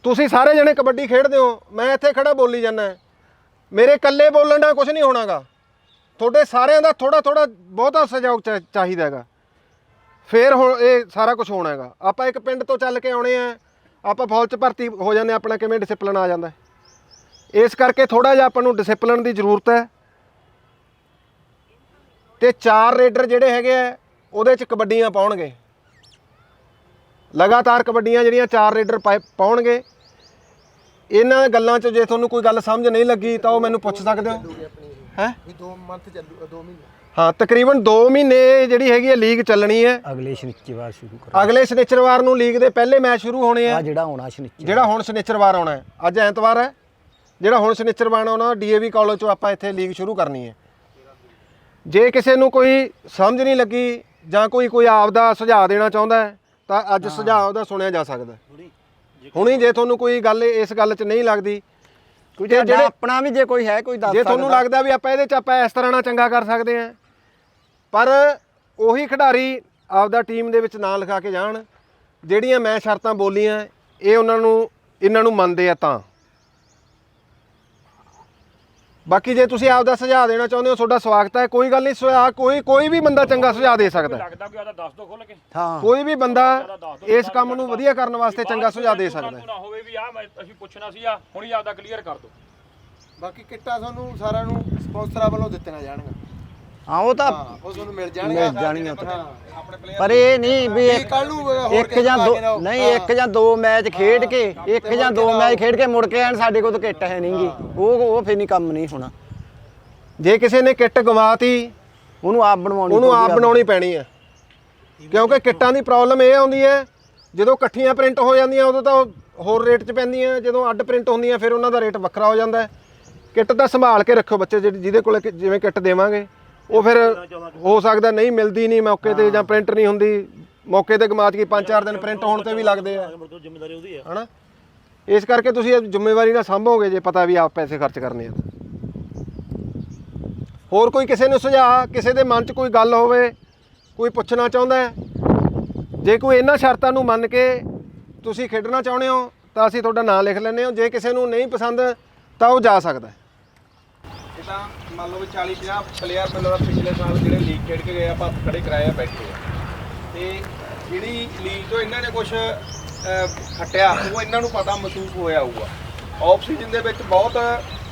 ਤੁਸੀਂ ਸਾਰੇ ਜਣੇ ਕਬੱਡੀ ਖੇਡਦੇ ਹੋ ਮੈਂ ਇੱਥੇ ਖੜਾ ਬੋਲੀ ਜਾਂਦਾ ਮੇਰੇ ਇਕੱਲੇ ਬੋਲਣ ਦਾ ਕੁਝ ਨਹੀਂ ਹੋਣਾਗਾ। ਤੁਹਾਡੇ ਸਾਰਿਆਂ ਦਾ ਥੋੜਾ ਥੋੜਾ ਬਹੁਤਾ ਸਹਿਯੋਗ ਚਾ- ਚਾਹੀਦਾ ਹੈਗਾ। ਫੇਰ ਹੁਣ ਇਹ ਸਾਰਾ ਕੁਝ ਹੋਣਾ ਹੈਗਾ। ਆਪਾਂ ਇੱਕ ਪਿੰਡ ਤੋਂ ਚੱਲ ਕੇ ਆਉਣੇ ਆ ਆਪਾਂ ਫੌਜ 'ਚ ਭਰਤੀ ਹੋ ਜਾਂਦੇ ਹਾਂ, ਆਪਣਾ ਕਿਵੇਂ ਡਿਸਪਲਿਨ ਆ ਜਾਂਦਾ ਇਸ ਕਰਕੇ ਥੋੜਾ ਜਿਹਾ ਆਪਾਂ ਨੂੰ ਡਿਸਪਲਿਨ ਦੀ ਜ਼ਰੂਰਤ ਹੈ। ਤੇ ਚਾਰ ਰੇਡਰ ਜਿਹੜੇ ਹੈਗੇ ਆ ਉਹਦੇ 'ਚ ਕਬੱਡੀਆਂ ਪਾਉਣਗੇ। ਲਗਾਤਾਰ ਕਬੱਡੀਆਂ ਜਿਹੜੀਆਂ ਚਾਰ ਰੇਡਰ ਪਾਏ- ਪਾਉਣਗੇ। ਇਹਨਾਂ ਗੱਲਾਂ 'ਚ ਜੇ ਤੁਹਾਨੂੰ ਕੋਈ ਗੱਲ ਸਮਝ ਨਹੀਂ ਲੱਗੀ ਤਾਂ ਉਹ ਮੈਨੂੰ ਪੁੱਛ ਸਕਦੇ ਹੋ। ਹੈ? ਵੀ 2 ਮੰਥ ਚੱਲੂ 2 ਮਹੀਨੇ। ਹਾਂ ਤਕਰੀਬਨ 2 ਮਹੀਨੇ ਜਿਹੜੀ ਹੈਗੀ ਹੈ ਲੀਗ ਚੱਲਣੀ ਹੈ। ਅਗਲੇ ਸ਼ਨੀਚਰਵਾਰ ਸ਼ੁਰੂ ਕਰਾਂ ਅਗਲੇ ਸ਼ਨੀਚਰਵਾਰ ਨੂੰ ਲੀਗ ਦੇ ਪਹਿਲੇ ਮੈਚ ਸ਼ੁਰੂ ਹੋਣੇ ਆ। ਆ ਜਿਹੜਾ ਹੋਣਾ ਸ਼ਨੀਚਰ ਜਿਹੜਾ ਹੁਣ ਸ਼ਨੀਚਰਵਾਰ ਆਉਣਾ ਹੈ। ਅੱਜ ਐਤਵਾਰ ਹੈ। ਜਿਹੜਾ ਹੁਣ ਸ਼ਨੀਚਰਵਾਰ ਆਉਣਾ ਡੀਏਵੀ ਕਾਲਜ ਚੋਂ ਆਪਾਂ ਇੱਥੇ ਲੀਗ ਸ਼ੁਰੂ ਕਰਨੀ ਹੈ। ਜੇ ਕਿਸੇ ਨੂੰ ਕੋਈ ਸਮਝ ਨਹੀਂ ਲੱਗੀ ਜਾਂ ਕੋਈ ਕੋਈ ਆਪ ਦਾ ਸੁਝਾਅ ਦੇਣਾ ਚਾਹੁੰਦਾ ਹੈ ਤਾਂ ਅੱਜ ਸੁਝਾਅ ਉਹਦਾ ਸੁਣਿਆ ਜਾ ਸਕਦਾ ਹੈ। ਹੁਣੀ ਜੇ ਤੁਹਾਨੂੰ ਕੋਈ ਗੱਲ ਇਸ ਗੱਲ 'ਚ ਨਹੀਂ ਲੱਗਦੀ ਕੋਈ ਤੇ ਜਿਹੜੇ- ਆਪਣਾ ਵੀ ਜੇ ਕੋਈ ਹੈ ਕੋਈ ਦੱਸ ਜੇ ਤੁਹਾਨੂੰ ਲੱਗਦਾ ਵੀ ਆਪਾਂ ਇਹਦੇ 'ਚ ਆਪਾਂ ਇਸ ਤਰ੍ਹਾਂ ਨਾਲ ਚੰਗਾ ਕਰ ਸਕਦੇ ਹਾਂ ਪਰ ਉਹੀ ਖਿਡਾਰੀ ਆਪਦਾ ਟੀਮ ਦੇ ਵਿੱਚ ਨਾਂ ਲਿਖਾ ਕੇ ਜਾਣ ਜਿਹੜੀਆਂ ਮੈਂ ਸ਼ਰਤਾਂ ਬੋਲੀਆਂ ਇਹ ਉਹਨਾਂ ਨੂੰ ਇਹਨਾਂ ਨੂੰ ਮੰਨਦੇ ਆ ਤਾਂ। ਬਾਕੀ ਜੇ ਤੁਸੀਂ ਆਪਦਾ ਸੁਝਾਅ ਦੇਣਾ ਚਾਹੁੰਦੇ ਹੋ ਤੁਹਾਡਾ ਸਵਾਗਤ ਹੈ। ਕੋਈ ਗੱਲ ਨਹੀਂ ਸੁਝਾਅ ਕੋਈ ਕੋਈ ਵੀ ਬੰਦਾ ਚੰਗਾ ਸੁਝਾਅ ਦੇ ਸਕਦਾ ਹੈ। ਲੱਗਦਾ ਵੀ ਆਦਾ ਦੱਸ ਦੋ ਖੁੱਲ ਕੇ। ਹਾਂ। ਕੋਈ ਵੀ ਬੰਦਾ ਇਸ ਕੰਮ ਨੂੰ ਵਧੀਆ ਕਰਨ ਵਾਸਤੇ ਚੰਗਾ ਸੁਝਾਅ ਦੇ ਸਕਦਾ ਹੈ। ਨਾ ਹੋਵੇ ਵੀ ਆ ਮੈਂ ਅਸੀਂ ਪੁੱਛਣਾ ਸੀ ਆ ਹੁਣੀ ਆਪਦਾ ਕਲੀਅਰ ਕਰ ਦੋ। ਬਾਕੀ ਕਿੱਟਾਂ ਤੁਹਾਨੂੰ ਸਾਰਿਆਂ ਨੂੰ ਸਪਾਂਸਰਾਂ ਵੱਲੋਂ ਦਿੱਤੀਆਂ ਜਾਣਗੀਆਂ। ਹਾਂ ਉਹ ਤਾਂ ਹਾਂ ਉਹ ਤੁਹਾਨੂੰ ਮਿਲ ਜਾਣਗੀਆਂ ਤਾਂ। ਪਰ ਇਹ ਨਹੀਂ ਵੀ ਇੱਕ ਕੱਲ ਨੂੰ ਹੋਰ ਇੱਕ ਜਾਂ ਦੋ ਨਹੀਂ ਇੱਕ ਜਾਂ ਦੋ ਮੈਚ ਖੇਡ ਕੇ ਇੱਕ ਜਾਂ ਦੋ ਮੈਚ ਖੇਡ ਕੇ ਮੁੜ ਕੇ ਆਣ ਸਾਡੇ ਕੋਲ ਤਾਂ ਕਿੱਟ ਹੈ ਨਹੀਂਗੀ ਉਹ ਉਹ ਫੇਰ ਨਹੀਂ ਕੰਮ ਨਹੀਂ ਹੋਣਾ। ਜੇ ਕਿਸੇ ਨੇ ਕਿੱਟ ਗਵਾਤੀ ਉਹਨੂੰ ਆਪ ਬਣਵਾਉਣੀ ਉਹਨੂੰ ਆਪ ਬਣਾਉਣੀ ਪੈਣੀ ਹੈ। ਕਿਉਂਕਿ ਕਿੱਟਾਂ ਦੀ ਪ੍ਰੋਬਲਮ ਇਹ ਆਉਂਦੀ ਹੈ ਜਦੋਂ ਇਕੱਠੀਆਂ ਪ੍ਰਿੰਟ ਹੋ ਜਾਂਦੀਆਂ ਉਦੋਂ ਤਾਂ ਹੋਰ ਰੇਟ 'ਚ ਪੈਂਦੀਆਂ ਜਦੋਂ ਅੱਡ ਪ੍ਰਿੰਟ ਹੁੰਦੀਆਂ ਫਿਰ ਉਹਨਾਂ ਦਾ ਰੇਟ ਵੱਖਰਾ ਹੋ ਜਾਂਦਾ ਹੈ। ਕਿੱਟ ਤਾਂ ਸੰਭਾਲ ਕੇ ਰੱਖੋ ਬੱਚੇ ਜਿਹੜੇ- ਜਿਹਦੇ ਕੋਲੇ ਜਿਵੇਂ ਕਿੱਟ ਦੇਵਾਂਗੇ। ਉਹ ਫਿਰ ਹੋ ਸਕਦਾ ਨਹੀਂ, ਮਿਲਦੀ ਨਹੀਂ ਮੌਕੇ ਤੇ ਜਾਂ ਪ੍ਰਿੰਟ ਨਹੀਂ ਹੁੰਦੀ। ਮੌਕੇ ਤੇ ਗਮਾਤ ਕੇ 5-4 ਦਿਨ ਪ੍ਰਿੰਟ ਹੋਣ ਤੇ ਵੀ ਲੱਗਦੇ ਆ। ਜ਼ਿੰਮੇਵਾਰੀ ਉਹਦੀ ਹੈ ਹਨਾ? ਇਸ ਕਰਕੇ ਤੁਸੀਂ ਇਹ ਜ਼ਿੰਮੇਵਾਰੀ ਨਾਲ ਸੰਭੋਗੇ ਜੇ ਪਤਾ ਵੀ ਆਪ ਪੈਸੇ ਖਰਚ ਕਰਨੇ ਆ ਹੋਰ ਕੋਈ ਕਿਸੇ ਨੂੰ ਸੁਝਾਅ, ਕਿਸੇ ਦੇ ਮਨ 'ਚ ਕੋਈ ਗੱਲ ਹੋਵੇ, ਕੋਈ ਪੁੱਛਣਾ ਚਾਹੁੰਦਾ ਹੈ? ਜੇ ਕੋਈ ਇਹਨਾਂ ਸ਼ਰਤਾਂ ਨੂੰ ਮੰਨ ਕੇ ਤੁਸੀਂ ਖੇਡਣਾ ਚਾਹੁੰਦੇ ਹੋ, ਤਾਂ ਅਸੀਂ ਤੁਹਾਡਾ ਨਾਮ ਲਿਖ ਲੈਂਦੇ ਹਾਂ। ਜੇ ਕਿਸੇ ਨੂੰ ਨਹੀਂ ਪਸੰਦ, ਤਾਂ ਉਹ ਜਾ ਸਕਦਾ ਹੈ। ਇਹ ਤਾਂ ਮੰਨ ਲਓ ਵੀ 40 50 ਪਲੇਅਰ ਪਹਿਲਾਂ ਪਿਛਲੇ ਸਾਲ ਜਿਹੜੇ ਲੀਗ ਖੇਡ ਕੇ ਗਏ ਆਪਾਂ ਖੜੇ ਕਰਾਏ ਆ ਬੈਠੇ ਆ। ਤੇ ਜਿਹੜੀ ਲੀਗ ਤੋਂ ਇਹਨਾਂ ਨੇ ਕੁਝ ਖੱਟਿਆ ਉਹ ਇਹਨਾਂ ਨੂੰ ਪਤਾ ਮਹਿਸੂਸ ਹੋਇਆ ਹੋਊਗਾ। ਆਫ ਸੀਜ਼ਨ ਦੇ ਵਿੱਚ ਬਹੁਤ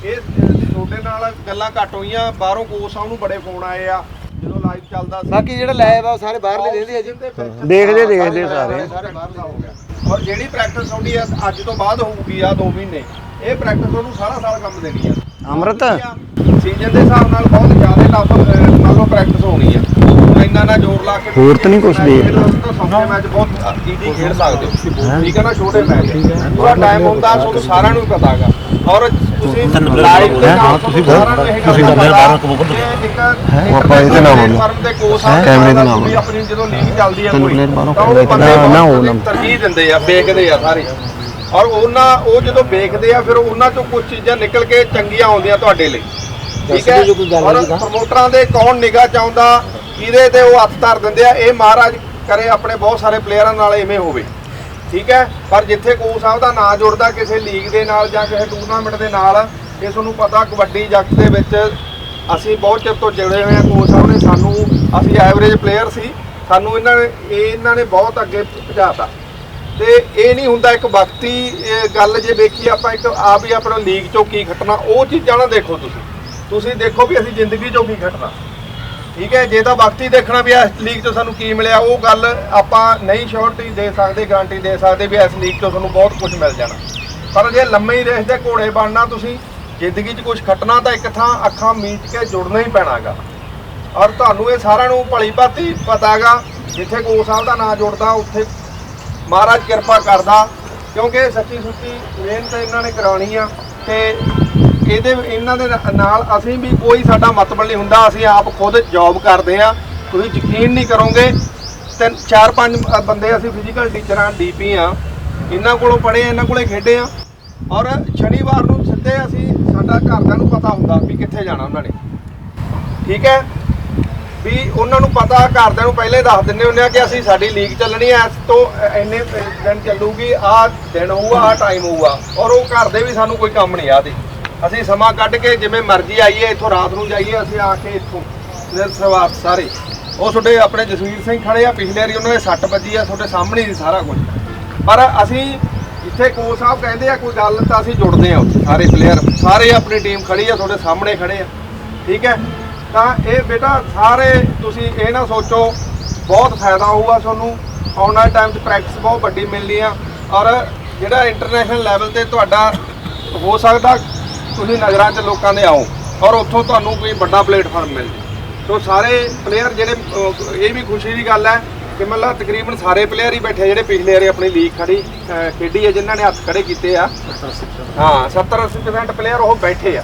ਇਹ ਤੁਹਾਡੇ ਨਾਲ ਗੱਲਾਂ ਘੱਟ ਹੋਈਆਂ ਬਾਹਰੋਂ ਕੋਚ ਆ ਉਹਨੂੰ ਬੜੇ ਫੋਨ ਆਏ ਆ ਜਦੋਂ ਲਾਈਵ ਚੱਲਦਾ ਸੀ। ਬਾਕੀ ਜਿਹੜਾ ਲਾਈਵ ਆ ਉਹ ਸਾਰੇ ਬਾਹਰਲੇ ਰਹਿੰਦੇ ਆ ਜੀ। ਦੇਖਦੇ ਦੇਖਦੇ ਸਾਰੇ ਸਾਰੇ। ਬਾਹਰਲੇ ਹੋ ਗਿਆ। ਔਰ ਜਿਹੜੀ ਪ੍ਰੈਕਟਿਸ ਹੁੰਦੀ ਆ ਅੱਜ ਤੋਂ ਬਾਅਦ ਹੋਊਗੀ ਆ 2 ਮਹੀਨੇ। ਇਹ ਪ੍ਰੈਕਟਿਸ ਉਹਨੂੰ ਸਾਰਾ ਸਾਲ ਕੰਮ ਦੇਣੀ ਆ। ਅੰਮ੍ਰਿਤ? ਸੀਜ਼ਨ ਦੇ ਹਿਸਾਬ ਨਾਲ ਬਹੁਤ ਜ਼ਿਆਦਾ ਲਾਭ ਮੰਨ ਲਓ ਪ੍ਰੈਕਟਿਸ ਹੋਣੀ ਆ। ਇੰਨਾ ਨਾ ਜ਼ੋਰ ਲਾ ਕੇ ਹੋਰ ਤਾਂ ਨਹੀਂ ਦੇਖ ਲਾ। ਸੌਖੇ ਮੈਚ ਬਹੁਤ ਈਜ਼ੀ ਖੇਡ ਸਕਦੇ ਹੋ। ਠੀਕ ਹੈ ਨਾ ਛੋਟੇ ਮੈਚ। ਪੂਰਾ ਟਾਈਮ ਹੁੰਦਾ ਤੁਹਾਨੂੰ ਸਾਰਿਆਂ ਨੂੰ ਹੀ ਪਤਾ ਹੈਗਾ। ਔਰ ਤੁਸੀਂ ਲਾਈਵ ਦੇ ਨਾਲ ਤੁਸੀਂ ਤੁਸੀਂ ਕਰਦੇ ਬਾਹਰ ਕਬੂਤਰ ਉਹ ਆਪਾਂ ਇਹਦੇ ਨਾਲ ਬੋਲੋ ਦੇ ਕੈਮਰੇ ਦੇ ਨਾਲ ਆਪਣੀ ਜਦੋਂ ਲੀਗ ਚੱਲਦੀ ਆ ਕੋਈ ਤਾਂ ਉਹ ਬੰਦੇ ਨਾ, ਨਾ ਉਹ ਨਾ। ਤਰਜੀਹ ਦਿੰਦੇ ਆ ਵੇਖਦੇ ਆ ਸਾਰੇ। ਔਰ ਉਹਨਾਂ ਉਹ ਜਦੋਂ ਵੇਖਦੇ ਆ ਫਿਰ ਉਹਨਾਂ ਚੋਂ ਕੁਝ ਚੀਜ਼ਾਂ ਨਿਕਲ ਕੇ ਚੰਗੀਆਂ ਆਉਂਦੀਆਂ ਤੁਹਾਡੇ ਲਈ। ਠੀਕ ਹੈ? ਔਰ ਪ੍ਰਮੋਟਰਾਂ ਦੇ ਕੌਣ ਨਿਗਾਹ ਚਾਹੁੰਦਾ ਕਿਹਦੇ ਤੇ ਉਹ ਹੱਥ ਧਰ ਦਿੰਦੇ ਆ ਇਹ ਮਹਾਰਾਜ ਕਰੇ ਆਪਣੇ ਬਹੁਤ ਸਾਰੇ ਪਲੇਅਰਾਂ ਨਾਲ ਐਵੇਂ ਹੋਵੇ। ਠੀਕ ਹੈ? ਪਰ ਜਿੱਥੇ ਕੋਚ ਸਾਹਿਬ ਦਾ ਨਾਂ ਜੁੜਦਾ ਕਿਸੇ ਲੀਗ ਦੇ ਨਾਲ ਜਾਂ ਕਿਸੇ ਟੂਰਨਾਮੈਂਟ ਦੇ ਨਾਲ ਇਹ ਤੁਹਾਨੂੰ ਪਤਾ ਕਬੱਡੀ ਜਗਤ ਦੇ ਵਿੱਚ ਅਸੀਂ ਬਹੁਤ ਚਿਰ ਤੋਂ ਜੁੜੇ ਹੋਏ ਹਾਂ। ਕੋਚ ਸਾਹਿਬ ਨੇ ਸਾਨੂੰ ਅਸੀਂ ਐਵਰੇਜ ਪਲੇਅਰ ਸੀ। ਸਾਨੂੰ ਇਹਨਾਂ ਨੇ ਇਹ ਇਹਨਾਂ ਨੇ ਬਹੁਤ ਅੱਗੇ ਪਹੁੰਚਾਤਾ ਤੇ ਇਹ ਨਹੀਂ ਹੁੰਦਾ ਇੱਕ ਵਕਤੀ ਗੱਲ ਜੇ ਵੇਖੀ ਆਪਾਂ ਇੱਕ ਆਪ ਹੀ ਆਪਣਾ ਲੀਗ ਚੋਂ ਕੀ ਘਟਨਾ ਉਹ ਚੀਜ਼ਾਂ ਨਾ ਦੇਖੋ ਤੁਸੀਂ। ਤੁਸੀਂ ਦੇਖੋ ਵੀ ਅਸੀਂ ਜ਼ਿੰਦਗੀ ਚੋਂ ਕੀ ਘਟਨਾ ਠੀਕ ਹੈ, ਜੇ ਤਾਂ ਵਕਤੀ ਦੇਖਣਾ ਵੀ ਇਸ ਲੀਗ ਚੋਂ ਸਾਨੂੰ ਕੀ ਮਿਲਿਆ, ਉਹ ਗੱਲ ਆਪਾਂ ਨਹੀਂ ਸ਼ੋਰਟੀ ਦੇ ਸਕਦੇ ਗਾਰੰਟੀ ਦੇ ਸਕਦੇ ਵੀ ਇਸ ਲੀਗ ਚੋਂ ਤੁਹਾਨੂੰ ਬਹੁਤ ਕੁਝ ਮਿਲ ਜਾਣਾ। ਪਰ ਜੇ ਲੰਮੇ ਹੀ ਰੇਸ ਦੇ ਘੋੜੇ ਬਣਨਾ ਤੁਸੀਂ, ਜ਼ਿੰਦਗੀ 'ਚ ਕੁਝ ਖੱਟਣਾ ਤਾਂ ਇੱਕ ਥਾਂ ਅੱਖਾਂ ਮੀਟ ਕੇ ਜੁੜਨਾ ਹੀ ਪੈਣਾਗਾ। ਔਰ ਤੁਹਾਨੂੰ ਇਹ ਸਾਰਿਆਂ ਨੂੰ ਭਲੀ ਭਾਤੀ ਪਤਾਗਾ, ਜਿੱਥੇ ਕੋਚ ਸਾਹਿਬ ਦਾ ਨਾਂ ਜੁੜਦਾ, ਉੱਥੇ ਮਹਾਰਾਜ ਕਿਰਪਾ ਕਰਦਾ, ਕਿਉਂਕਿ ਸੱਚੀ ਸੁੱਚੀ ਮਿਹਨਤ ਇਹਨਾਂ ਨੇ ਕਰਾਉਣੀ ਆ, ਤੇ ਇਹਦੇ ਇਹਨਾਂ ਦੇ ਨਾਲ ਅਸੀਂ ਵੀ ਕੋਈ ਸਾਡਾ ਮਤਲਬ ਨਹੀਂ ਹੁੰਦਾ, ਅਸੀਂ ਆਪ ਖੁਦ ਜੌਬ ਕਰਦੇ ਆ ਤੁਸੀਂ ਯਕੀਨ ਨਹੀਂ ਕਰੋਗੇ, ਤਿੰਨ, ਚਾਰ, ਪੰਜ ਬੰਦੇ ਅਸੀਂ ਫਿਜ਼ੀਕਲ ਟੀਚਰਾਂ ਡੀਪੀ ਆ ਇਹਨਾਂ ਕੋਲੋਂ ਪੜ੍ਹੇ ਇਹਨਾਂ ਕੋਲੇ ਖੇਡੇ ਆ। ਔਰ ਸ਼ਨੀਵਾਰ ਨੂੰ ਸਿੱਧੇ ਅਸੀਂ ਸਾਡਾ ਘਰਦਿਆਂ ਨੂੰ ਪਤਾ ਹੁੰਦਾ ਵੀ ਕਿੱਥੇ ਜਾਣਾ ਉਹਨਾਂ ਨੇ। ਠੀਕ ਹੈ? ਵੀ ਉਹਨਾਂ ਨੂੰ ਪਤਾ, ਘਰਦਿਆਂ ਨੂੰ ਪਹਿਲੇ ਦੱਸ ਦਿੰਦੇ ਹੁੰਦੇ ਆ ਕਿ ਅਸੀਂ ਸਾਡੀ ਲੀਗ ਚੱਲਣੀ ਐ ਇਸ ਤੋਂ ਇੰਨੇ ਦਿਨ ਚੱਲੂਗੀ, ਆਹ ਦਿਨ ਹੋਊਗਾ, ਆਹ ਟਾਈਮ ਹੋਊਗਾ। ਔਰ ਉਹ ਘਰ ਦੇ ਵੀ ਸਾਨੂੰ ਕੋਈ ਕੰਮ ਨਹੀਂ ਆਦੇ ਅਸੀਂ ਸਮਾਂ ਕੱਢ ਕੇ ਜਿਵੇਂ ਮਰਜ਼ੀ ਆਈਏ, ਇੱਥੋਂ ਰਾਤ ਨੂੰ ਜਾਈਏ, ਅਸੀਂ ਆ ਕੇ ਇੱਥੋਂ ਨਿਰਸਵਾਰ ਸਾਰੇ। ਉਹ ਤੁਹਾਡੇ ਆਪਣੇ ਜਸਵੀਰ ਸਿੰਘ ਖੜੇ ਆ, ਪਿਛਲੇ ਵਾਰੀ ਉਹਨਾਂ ਦੇ ਸੱਟ ਵੱਜੀ ਆ, ਤੁਹਾਡੇ ਸਾਹਮਣੇ ਹੀ ਸਾਰਾ ਕੁਝ। ਪਰ ਅਸੀਂ ਜਿੱਥੇ ਕੋਚ ਸਾਹਿਬ ਕਹਿੰਦੇ ਆ, ਕੋਈ ਗੱਲ ਤਾਂ ਅਸੀਂ ਜੁੜਦੇ ਆ ਸਾਰੇ ਪਲੇਅਰ ਸਾਰੇ ਆਪਣੀ ਟੀਮ ਖੜੀ ਆ, ਤੁਹਾਡੇ ਸਾਹਮਣੇ ਖੜੇ ਆ। ਠੀਕ ਹੈ? ਤਾਂ ਇਹ ਬੇਟਾ, ਸਾਰੇ ਤੁਸੀਂ ਇਹ ਨਾ ਸੋਚੋ, ਬਹੁਤ ਫਾਇਦਾ ਹੋਊਗਾ ਤੁਹਾਨੂੰ। ਆਉਣ ਵਾਲੇ ਟਾਈਮ 'ਚ ਪ੍ਰੈਕਟਿਸ ਬਹੁਤ ਵੱਡੀ ਮਿਲਣੀ ਆ। ਔਰ ਜਿਹੜਾ ਇੰਟਰਨੈਸ਼ਨਲ ਲੈਵਲ ਤੇ ਤੁਹਾਡਾ ਹੋ ਸਕਦਾ ਤੁਸੀਂ ਨਜ਼ਰਾਂ 'ਚ ਲੋਕਾਂ ਦੇ ਆਓ ਔਰ ਉੱਥੋਂ ਤੁਹਾਨੂੰ ਕੋਈ ਵੱਡਾ ਪਲੇਟਫਾਰਮ ਮਿਲ ਜੇ। ਸੋ ਸਾਰੇ ਪਲੇਅਰ ਜਿਹੜੇ ਇਹ ਵੀ ਖੁਸ਼ੀ ਦੀ ਗੱਲ ਹੈ ਕਿ ਮਤਲਬ ਤਕਰੀਬਨ ਸਾਰੇ ਪਲੇਅਰ ਹੀ ਬੈਠੇ ਜਿਹੜੇ ਪਿਛਲੇ ਵਾਰੀ ਆਪਣੀ ਲੀਗ ਖੜੀ ਖੇਡੀ ਹੈ ਜਿਨ੍ਹਾਂ ਨੇ ਹੱਥ ਖੜੇ ਕੀਤੇ ਆ। ਹਾਂ 70 80% ਪਲੇਅਰ ਉਹ ਬੈਠੇ ਆ।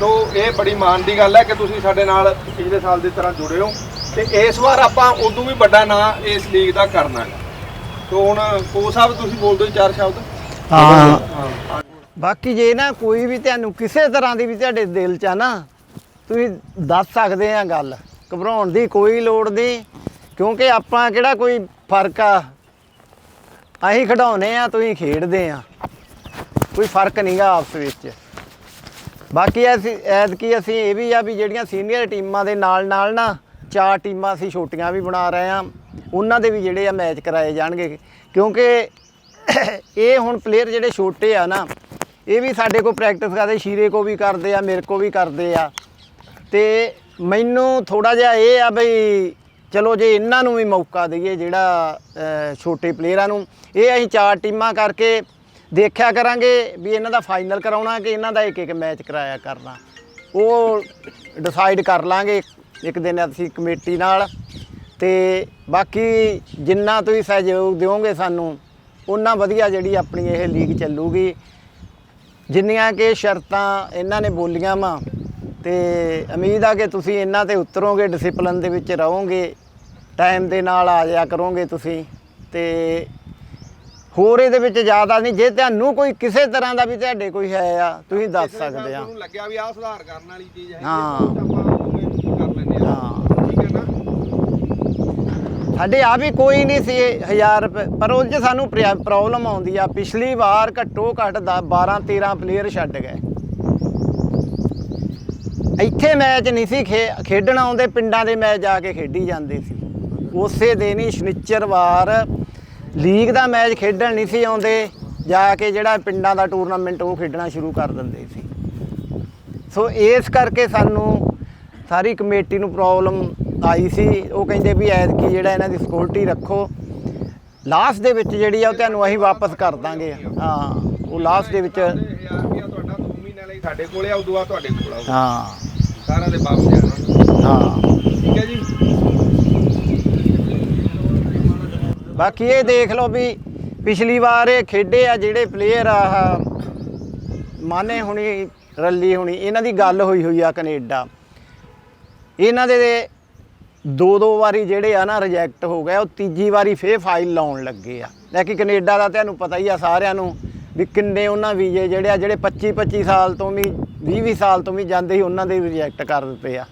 ਤੋ ਇਹ ਬੜੀ ਮਾਣ ਦੀ ਗੱਲ ਹੈ ਕਿ ਤੁਸੀਂ ਸਾਡੇ ਨਾਲ ਪਿਛਲੇ ਸਾਲ ਦੀ ਤਰ੍ਹਾਂ ਜੁੜੇ ਹੋ ਤੇ ਇਸ ਵਾਰ ਆਪਾਂ ਉਦੋਂ ਵੀ ਵੱਡਾ ਨਾਂ ਇਸ ਲੀਗ ਦਾ ਕਰਨਾ ਹੈ। ਤੋ ਹੁਣ ਕੋਚ ਸਾਹਿਬ ਤੁਸੀਂ ਬੋਲ ਦਿਓ ਚਾਰ ਸ਼ਬਦ? ਹਾਂ। ਬਾਕੀ ਜੇ ਨਾ ਕੋਈ ਵੀ ਤੁਹਾਨੂੰ ਕਿਸੇ ਤਰ੍ਹਾਂ ਦੀ ਵੀ ਤੁਹਾਡੇ ਦਿਲ 'ਚ ਆ ਨਾ, ਤੁਸੀਂ ਦੱਸ ਸਕਦੇ ਆ ਗੱਲ। ਘਬਰਾਉਣ ਦੀ ਕੋਈ ਲੋੜ ਨਹੀਂ, ਕਿਉਂਕਿ ਆਪਾਂ ਕਿਹੜਾ ਕੋਈ ਫ਼ਰਕ ਆ? ਅਸੀਂ ਖਿਡਾਉਨੇ ਆ, ਤੁਸੀਂ ਖੇਡਦੇ ਆ। ਕੋਈ ਫ਼ਰਕ ਨਹੀਂਗਾ ਆਪਸ ਵਿੱਚ। ਬਾਕੀ ਅਸੀਂ ਐਤਕੀ ਅਸੀਂ ਇਹ ਵੀ ਆ ਵੀ ਜਿਹੜੀਆਂ ਸੀਨੀਅਰ ਟੀਮਾਂ ਦੇ ਨਾਲ ਨਾਲ ਨਾ, ਚਾਰ ਟੀਮਾਂ ਅਸੀਂ ਛੋਟੀਆਂ ਵੀ ਬਣਾ ਰਹੇ ਆ, ਉਹਨਾਂ ਦੇ ਵੀ ਜਿਹੜੇ ਆ ਮੈਚ ਕਰਾਏ ਜਾਣਗੇ। ਕਿਉਂਕਿ ਇਹ ਹੁਣ ਪਲੇਅਰ ਜਿਹੜੇ ਛੋਟੇ ਆ ਨਾ ਇਹ ਵੀ ਸਾਡੇ ਕੋਲ ਪ੍ਰੈਕਟਿਸ ਕਰਦੇ, ਸ਼ੀਰੇ ਕੋ ਵੀ ਕਰਦੇ ਆ, ਮੇਰੇ ਕੋ ਵੀ ਕਰਦੇ ਆ। ਤੇ ਮੈਨੂੰ ਥੋੜਾ ਜਿਹਾ ਇਹ ਆ ਬਈ, ਚਲੋ ਜੇ ਇਹਨਾਂ ਨੂੰ ਵੀ ਮੌਕਾ ਦਈਏ, ਜਿਹੜਾ ਛੋਟੇ ਪਲੇਅਰਾਂ ਨੂੰ, ਇਹ ਅਸੀਂ ਚਾਰ ਟੀਮਾਂ ਕਰਕੇ ਦੇਖਿਆ ਕਰਾਂਗੇ ਵੀ ਇਹਨਾਂ ਦਾ ਫਾਈਨਲ ਕਰਾਉਣਾ ਕਿ ਇਹਨਾਂ ਦਾ ਇੱਕ ਇੱਕ ਮੈਚ ਕਰਾਇਆ ਕਰਨਾ। ਉਹ ਡਿਸਾਈਡ ਕਰ ਲਾਂਗੇ, ਇੱਕ ਦਿਨ ਅਸੀਂ ਕਮੇਟੀ ਨਾਲ। ਤੇ ਬਾਕੀ ਜਿੰਨਾ ਤੁਸੀਂ ਸਹਿਯੋਗ ਦਿਓਗੇ ਸਾਨੂੰ ਉਹਨਾਂ ਵਧੀਆ ਜਿਹੜੀ ਆਪਣੀ ਇਹ ਲੀਗ ਚੱਲੂਗੀ। ਜਿੰਨੀਆਂ ਕਿ ਸ਼ਰਤਾਂ ਇਹਨਾਂ ਨੇ ਬੋਲੀਆਂ ਵਾ ਤੇ ਉਮੀਦ ਆ ਕਿ ਤੁਸੀਂ ਇਹਨਾਂ ਤੇ ਉਤਰੋਗੇ ਡਿਸਪਲਿਨ ਦੇ ਵਿੱਚ ਰਹੋਗੇ ਟਾਈਮ ਦੇ ਨਾਲ ਆ ਜਾਇਆ ਕਰੋਗੇ ਤੁਸੀਂ ਤੇ ਹੋਰ ਇਹਦੇ ਵਿੱਚ ਜ਼ਿਆਦਾ ਨਹੀਂ ਜੇ ਤੁਹਾਨੂੰ ਕੋਈ ਕਿਸੇ ਤਰ੍ਹਾਂ ਦਾ ਵੀ ਤੁਹਾਡੇ ਕੋਈ ਹੈ ਆ ਤੁਸੀਂ ਦੱਸ ਸਕਦੇ ਆ ਤੁਹਾਨੂੰ ਲੱਗਿਆ ਵੀ ਆਹ ਸੁਧਾਰ ਕਰਨ ਵਾਲੀ ਚੀਜ਼ ਹੈ ਹਾਂ। ਆਪਾਂ ਉਵੇਂ ਕਰ ਲੈਂਦੇ ਆ ਹਾਂ ਠੀਕ ਹੈ ਨਾ ਸਾਡੇ ਆ ਵੀ ਕੋਈ ਨਹੀਂ ਸੀ 1000 ਰੁਪਏ, ਪਰ ਉਹ 'ਚ ਸਾਨੂੰ ਪ੍ਰੋਬਲਮ ਆਉਂਦੀ ਆ। ਪਿਛਲੀ ਵਾਰ ਘੱਟੋ ਘੱਟ 12 13 ਪਲੇਅਰ ਛੱਡ ਗਏ। ਇੱਥੇ ਮੈਚ ਨਹੀਂ ਸੀ ਖੇ- ਖੇਡਣ ਆਉਂਦੇ, ਪਿੰਡਾਂ ਦੇ ਮੈਚ ਜਾ ਕੇ ਖੇਡੀ ਜਾਂਦੇ ਸੀ। ਉਸੇ ਦਿਨ ਹੀ ਸ਼ਨੀਚਰਵਾਰ ਲੀਗ ਦਾ ਮੈਚ ਖੇਡਣ ਨਹੀਂ ਸੀ ਆਉਂਦੇ, ਜਾ ਕੇ ਜਿਹੜਾ ਪਿੰਡਾਂ ਦਾ ਟੂਰਨਾਮੈਂਟ ਉਹ ਖੇਡਣਾ ਸ਼ੁਰੂ ਕਰ ਦਿੰਦੇ ਸੀ। ਸੋ ਇਸ ਕਰਕੇ ਸਾਨੂੰ ਸਾਰੀ ਕਮੇਟੀ ਨੂੰ ਪ੍ਰੋਬਲਮ ਆਈ ਸੀ ਉਹ ਕਹਿੰਦੇ ਵੀ ਐਤਕੀ ਜਿਹੜਾ ਇਹਨਾਂ ਦੀ ਸਿਕਿਉਰਿਟੀ ਰੱਖੋ। ਲਾਸਟ ਦੇ ਵਿੱਚ ਜਿਹੜੀ ਆ ਉਹ ਤੁਹਾਨੂੰ ਅਸੀਂ ਵਾਪਸ ਕਰ ਦਾਂਗੇ। ਹਾਂ ਉਹ ਲਾਸਟ ਦੇ ਵਿੱਚ 1000 ਰੁਪਇਆ ਤੁਹਾਡਾ 2 ਮਹੀਨੇ ਲਈ ਸਾਡੇ ਕੋਲੇ ਆ ਉਦੋਂ ਬਾਅਦ ਤੁਹਾਡੇ ਕੋਲ ਆਊਗਾ ਹਾਂ। ਸਾਰਿਆਂ ਦੇ ਵਾਪਸ ਜਾਣਾ। ਹਾਂ। ਠੀਕ ਹੈ ਜੀ। ਬਾਕੀ ਇਹ ਦੇਖ ਲਓ ਵੀ ਪਿਛਲੀ ਵਾਰ ਇਹ ਖੇਡੇ ਆ ਜਿਹੜੇ ਪਲੇਅਰ ਆ ਮਾਨੇ ਹੁਣੀ ਰੱਲੀ ਹੁਣੀ ਇਹਨਾਂ ਦੀ ਗੱਲ ਹੋਈ ਹੋਈ ਆ ਕੈਨੇਡਾ। ਇਹਨਾਂ ਦੇ ਦੋ ਦੋ ਵਾਰੀ ਜਿਹੜੇ ਆ ਨਾ ਰਿਜੈਕਟ ਹੋ ਗਏ ਉਹ ਤੀਜੀ ਵਾਰੀ ਫੇਰ ਫਾਈਲ ਲਾਉਣ ਲੱਗੇ ਆ ਲੈ ਕਿ ਕੈਨੇਡਾ ਦਾ ਤੁਹਾਨੂੰ ਪਤਾ ਹੀ ਆ ਸਾਰਿਆਂ ਨੂੰ ਵੀ ਕਿੰਨੇ ਉਹਨਾਂ ਵੀਜ਼ੇ ਜਿਹੜੇ ਆ ਜਿਹੜੇ 25 25 ਸਾਲ ਤੋਂ ਵੀ 20 20 ਸਾਲ ਤੋਂ ਵੀ ਜਾਂਦੇ ਸੀ ਉਹਨਾਂ ਦੇ ਰਿਜੈਕਟ ਕਰ ਦਿੱਤੇ ਆ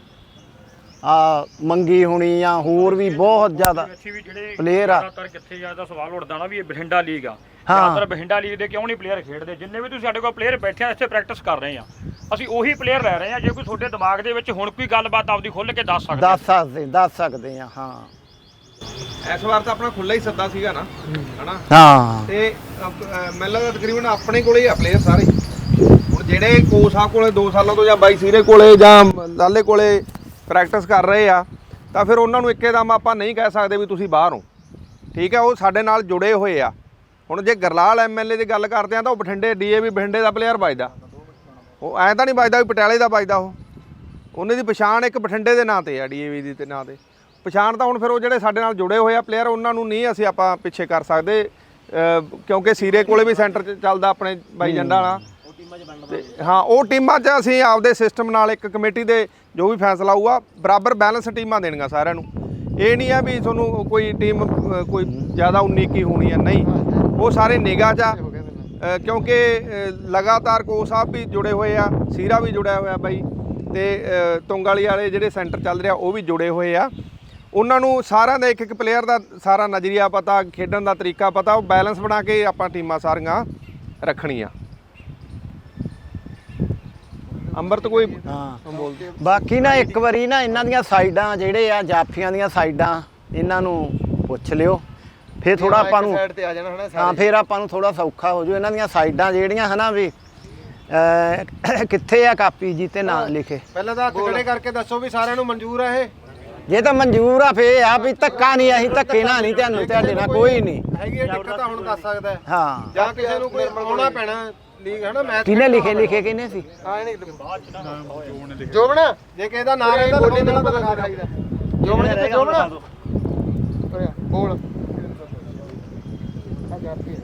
ਆ ਮੰਗੀ ਹੁਣੀ ਆ ਹੋਰ ਵੀ ਬਹੁਤ ਜ਼ਿਆਦਾ player ਆ। ਕਿੱਥੇ ਜ਼ਿਆਦਾ ਸਵਾਲ ਉੱਠਦਾ ਨਾ ਵੀ ਇਹ ਬਠਿੰਡਾ ਲੀਗ ਆ। ਜ਼ਿਆਦਾਤਰ ਬਠਿੰਡਾ ਲੀਗ ਦੇ ਕਿਉਂ ਨਹੀਂ ਪਲੇਅਰ ਖੇਡਦੇ? ਜਿੰਨੇ ਵੀ ਤੁਸੀਂ ਸਾਡੇ ਕੋਲ ਪਲੇਅਰ ਬੈਠੇ ਆ ਇੱਥੇ ਪ੍ਰੈਕਟਿਸ ਕਰ ਰਹੇ ਆ। ਅਸੀਂ ਉਹੀ ਪਲੇਅਰ ਲੈ ਰਹੇ ਆ ਜੇ ਕੋਈ ਤੁਹਾਡੇ ਦਿਮਾਗ ਦੇ ਵਿੱਚ ਹੁਣ ਕੋਈ ਗੱਲਬਾਤ ਆਪਦੀ ਖੁੱਲ ਕੇ ਦੱਸ ਸਕਦੇ ਦੱਸ ਸਕਦੇ ਦੱਸ ਸਕਦੇ ਆ ਹਾਂ। ਇਸ ਵਾਰ ਤਾਂ ਆਪਣਾ ਖੁੱਲਾ ਹੀ ਸੱਦਾ ਸੀਗਾ ਨਾ ਹਨਾ? ਹਾਂ। ਤੇ ਮੈਨੂੰ ਲੱਗਦਾ ਤਕਰੀਬਨ ਆਪਣੇ ਕੋਲੇ ਹੀ ਆ ਪਲੇਅਰ ਸਾਰੇ। ਹੁਣ ਜਿਹੜੇ ਕੋਚ ਸਾਹਿਬ ਕੋਲੇ 2 ਸਾਲਾਂ ਤੋਂ ਜਾਂ ਬਾਈ ਸੀਰੇ ਕੋਲੇ ਜਾਂ ਲਾਲੇ ਕੋਲੇ ਪ੍ਰੈਕਟਿਸ ਕਰ ਰਹੇ ਆ ਤਾਂ ਫਿਰ ਉਹਨਾਂ ਨੂੰ ਇੱਕੇਦਮ ਆਪਾਂ ਨਹੀਂ ਕਹਿ ਸਕਦੇ ਵੀ ਤੁਸੀਂ ਬਾਹਰ ਹੋ। ਠੀਕ ਹੈ ਉਹ ਸਾਡੇ ਨਾਲ ਜੁੜੇ ਹੋਏ ਆ। ਹੁਣ ਜੇ ਗਰਲਾਲ ਐਮਐਲਏ ਦੀ ਗੱਲ ਕਰਦੇ ਆ ਤਾਂ ਉਹ ਬਠਿੰਡੇ ਡੀਏਵੀ ਬਠਿੰਡੇ ਦਾ ਪਲੇਅਰ ਵੱਜਦਾ। ਉਹ ਐਂ ਤਾਂ ਨਹੀਂ ਵੱਜਦਾ ਵੀ ਪਟਿਆਲੇ ਦਾ ਵੱਜਦਾ ਉਹ। ਉਹਨੇ ਦੀ ਪਛਾਣ ਇੱਕ ਬਠਿੰਡੇ ਦੇ ਨਾਂ ਤੇ ਆ ਡੀਏਵੀ ਦੀ ਤੇ ਨਾਂ ਤੇ। ਪਛਾਣ ਤਾਂ ਹੁਣ ਫਿਰ ਉਹ ਜਿਹੜੇ ਸਾਡੇ ਨਾਲ ਜੁੜੇ ਹੋਏ ਆ ਪਲੇਅਰ ਉਹਨਾਂ ਨੂੰ ਨਹੀਂ ਅਸੀਂ ਆਪਾਂ ਪਿੱਛੇ ਕਰ ਸਕਦੇ ਕਿਉਂਕਿ ਸੀਰੇ ਕੋਲੇ ਵੀ ਸੈਂਟਰ ਚ ਚੱਲਦਾ ਆਪਣੇ ਬਾਈ ਜੰਡਾ ਵਾਲਾ। ਹਾਂ, ਉਹ ਟੀਮਾਂ 'ਚ ਅਸੀਂ ਆਪਦੇ ਸਿਸਟਮ ਨਾਲ ਇੱਕ ਕਮੇਟੀ ਦੇ ਜੋ ਵੀ ਫੈਸਲਾ ਹੋਊਗਾ, ਬਰਾਬਰ ਬੈਲੈਂਸ ਟੀਮਾਂ ਦੇਣੀਆਂ ਸਾਰਿਆਂ ਨੂੰ। ਇਹ ਨਹੀਂ ਆ ਵੀ ਤੁਹਾਨੂੰ ਕੋਈ ਟੀਮ ਕੋਈ ਜ਼ਿਆਦਾ 19 ਕੀ ਹੋਣੀ ਆ, ਨਹੀਂ। ਉਹ ਸਾਰੇ ਨਿਗਾਹ 'ਚ ਆ। ਅ, ਕਿਉਂਕਿ ਅ, ਲਗਾਤਾਰ ਕੋਚ ਸਾਹਿਬ ਵੀ ਜੁੜੇ ਹੋਏ ਆ ਸੀਰਾ ਵੀ ਜੁੜਿਆ ਹੋਇਆ ਬਾਈ ਤੇ ਅ, ਤੁੰਗਾਲੀ ਵਾਲੇ ਜਿਹੜੇ ਸੈਂਟਰ ਚੱਲ ਰਿਹਾ ਉਹ ਵੀ ਜੁੜੇ ਹੋਏ ਆ। ਉਹਨਾਂ ਨੂੰ ਸਾਰਿਆਂ ਦਾ ਇੱਕ ਇੱਕ ਪਲੇਅਰ ਦਾ ਸਾਰਾ ਨਜ਼ਰੀਆ ਪਤਾ ਖੇਡਣ ਦਾ ਤਰੀਕਾ ਪਤਾ ਉਹ ਬੈਲੈਂਸ ਬਣਾ ਕੇ ਆਪਾਂ ਟੀਮਾਂ ਸਾਰੀਆਂ ਰੱਖਣੀਆਂ। ਅੰਮ੍ਰਿਤ ਕੋਈ ਹਾਂ। ਬਾਕੀ ਨਾ ਇੱਕ ਵਾਰੀ ਨਾ ਇਹਨਾਂ ਦੀਆਂ ਸਾਈਡਾਂ ਜਿਹੜੇ ਆ ਜਾਫੀਆਂ ਦੀਆਂ ਸਾਈਡਾਂ ਇਹਨਾਂ ਨੂੰ ਪੁੱਛ ਲਿਓ। ਫਿਰ ਥੋੜਾ ਆਪਾਂ ਨੂੰ ਸਾਈਡ ਤੇ ਆ ਜਾਣਾ ਹਨਾ ਹਾਂ ਫਿਰ ਆਪਾਂ ਨੂੰ ਥੋੜਾ ਸੌਖਾ ਹੋ ਜੂ ਇਹਨਾਂ ਦੀਆਂ ਸਾਈਡਾਂ ਜਿਹੜੀਆਂ ਹਨਾ ਵੀ ਕਿੱਥੇ ਆ ਕਾਪੀ ਜੀ ਤੇ ਨਾਂ ਲਿਖੇ? ਪਹਿਲਾਂ ਤਾਂ ਹੱਥ ਖੜੇ ਕਰਕੇ ਦੱਸੋ ਵੀ ਸਾਰਿਆਂ ਨੂੰ ਮਨਜ਼ੂਰ ਆ ਇਹ। ਜੇ ਤਾਂ ਮਨਜ਼ੂਰ ਆ ਫੇ ਆ ਵੀ ਧੱਕਾ ਨਹੀਂ ਅਸੀਂ ਧੱਕੇ ਨਾਲ ਨਹੀਂ ਤੁਹਾਨੂੰ ਤੁਹਾਡੇ ਨਾਲ ਕੋਈ ਨਹੀਂ। ਹੈਗੀ ਹੈ ਦਿੱਕਤ ਤਾਂ ਹੁਣ ਦੱਸ ਸਕਦਾ ਹੈ। ਹਾਂ। ਜਾਂ ਕਿਸੇ ਨੂੰ ਕੋਈ ਆਉਣਾ ਪੈਣਾ ਲੀਗ ਹੈ ਨਾ ਮੈਚ ਕਿਹਨੇ ਲਿਖੇ ਲਿਖੇ ਕਿਹਨੇ ਸੀ? ਹਾਂ ਨਹੀਂ ਜੋਬਣਾ ਜੇ ਕਿਸੇ ਦਾ ਨਾਮ ਰਹਿੰਦਾ ਬੋਲੀ ਮੈਨੂੰ ਤਾਂ ਪਤਾ ਚਾਹੀਦਾ ਜੋਬਣਾ ਜੋਬਣਾ ਬੋਲ। Copy.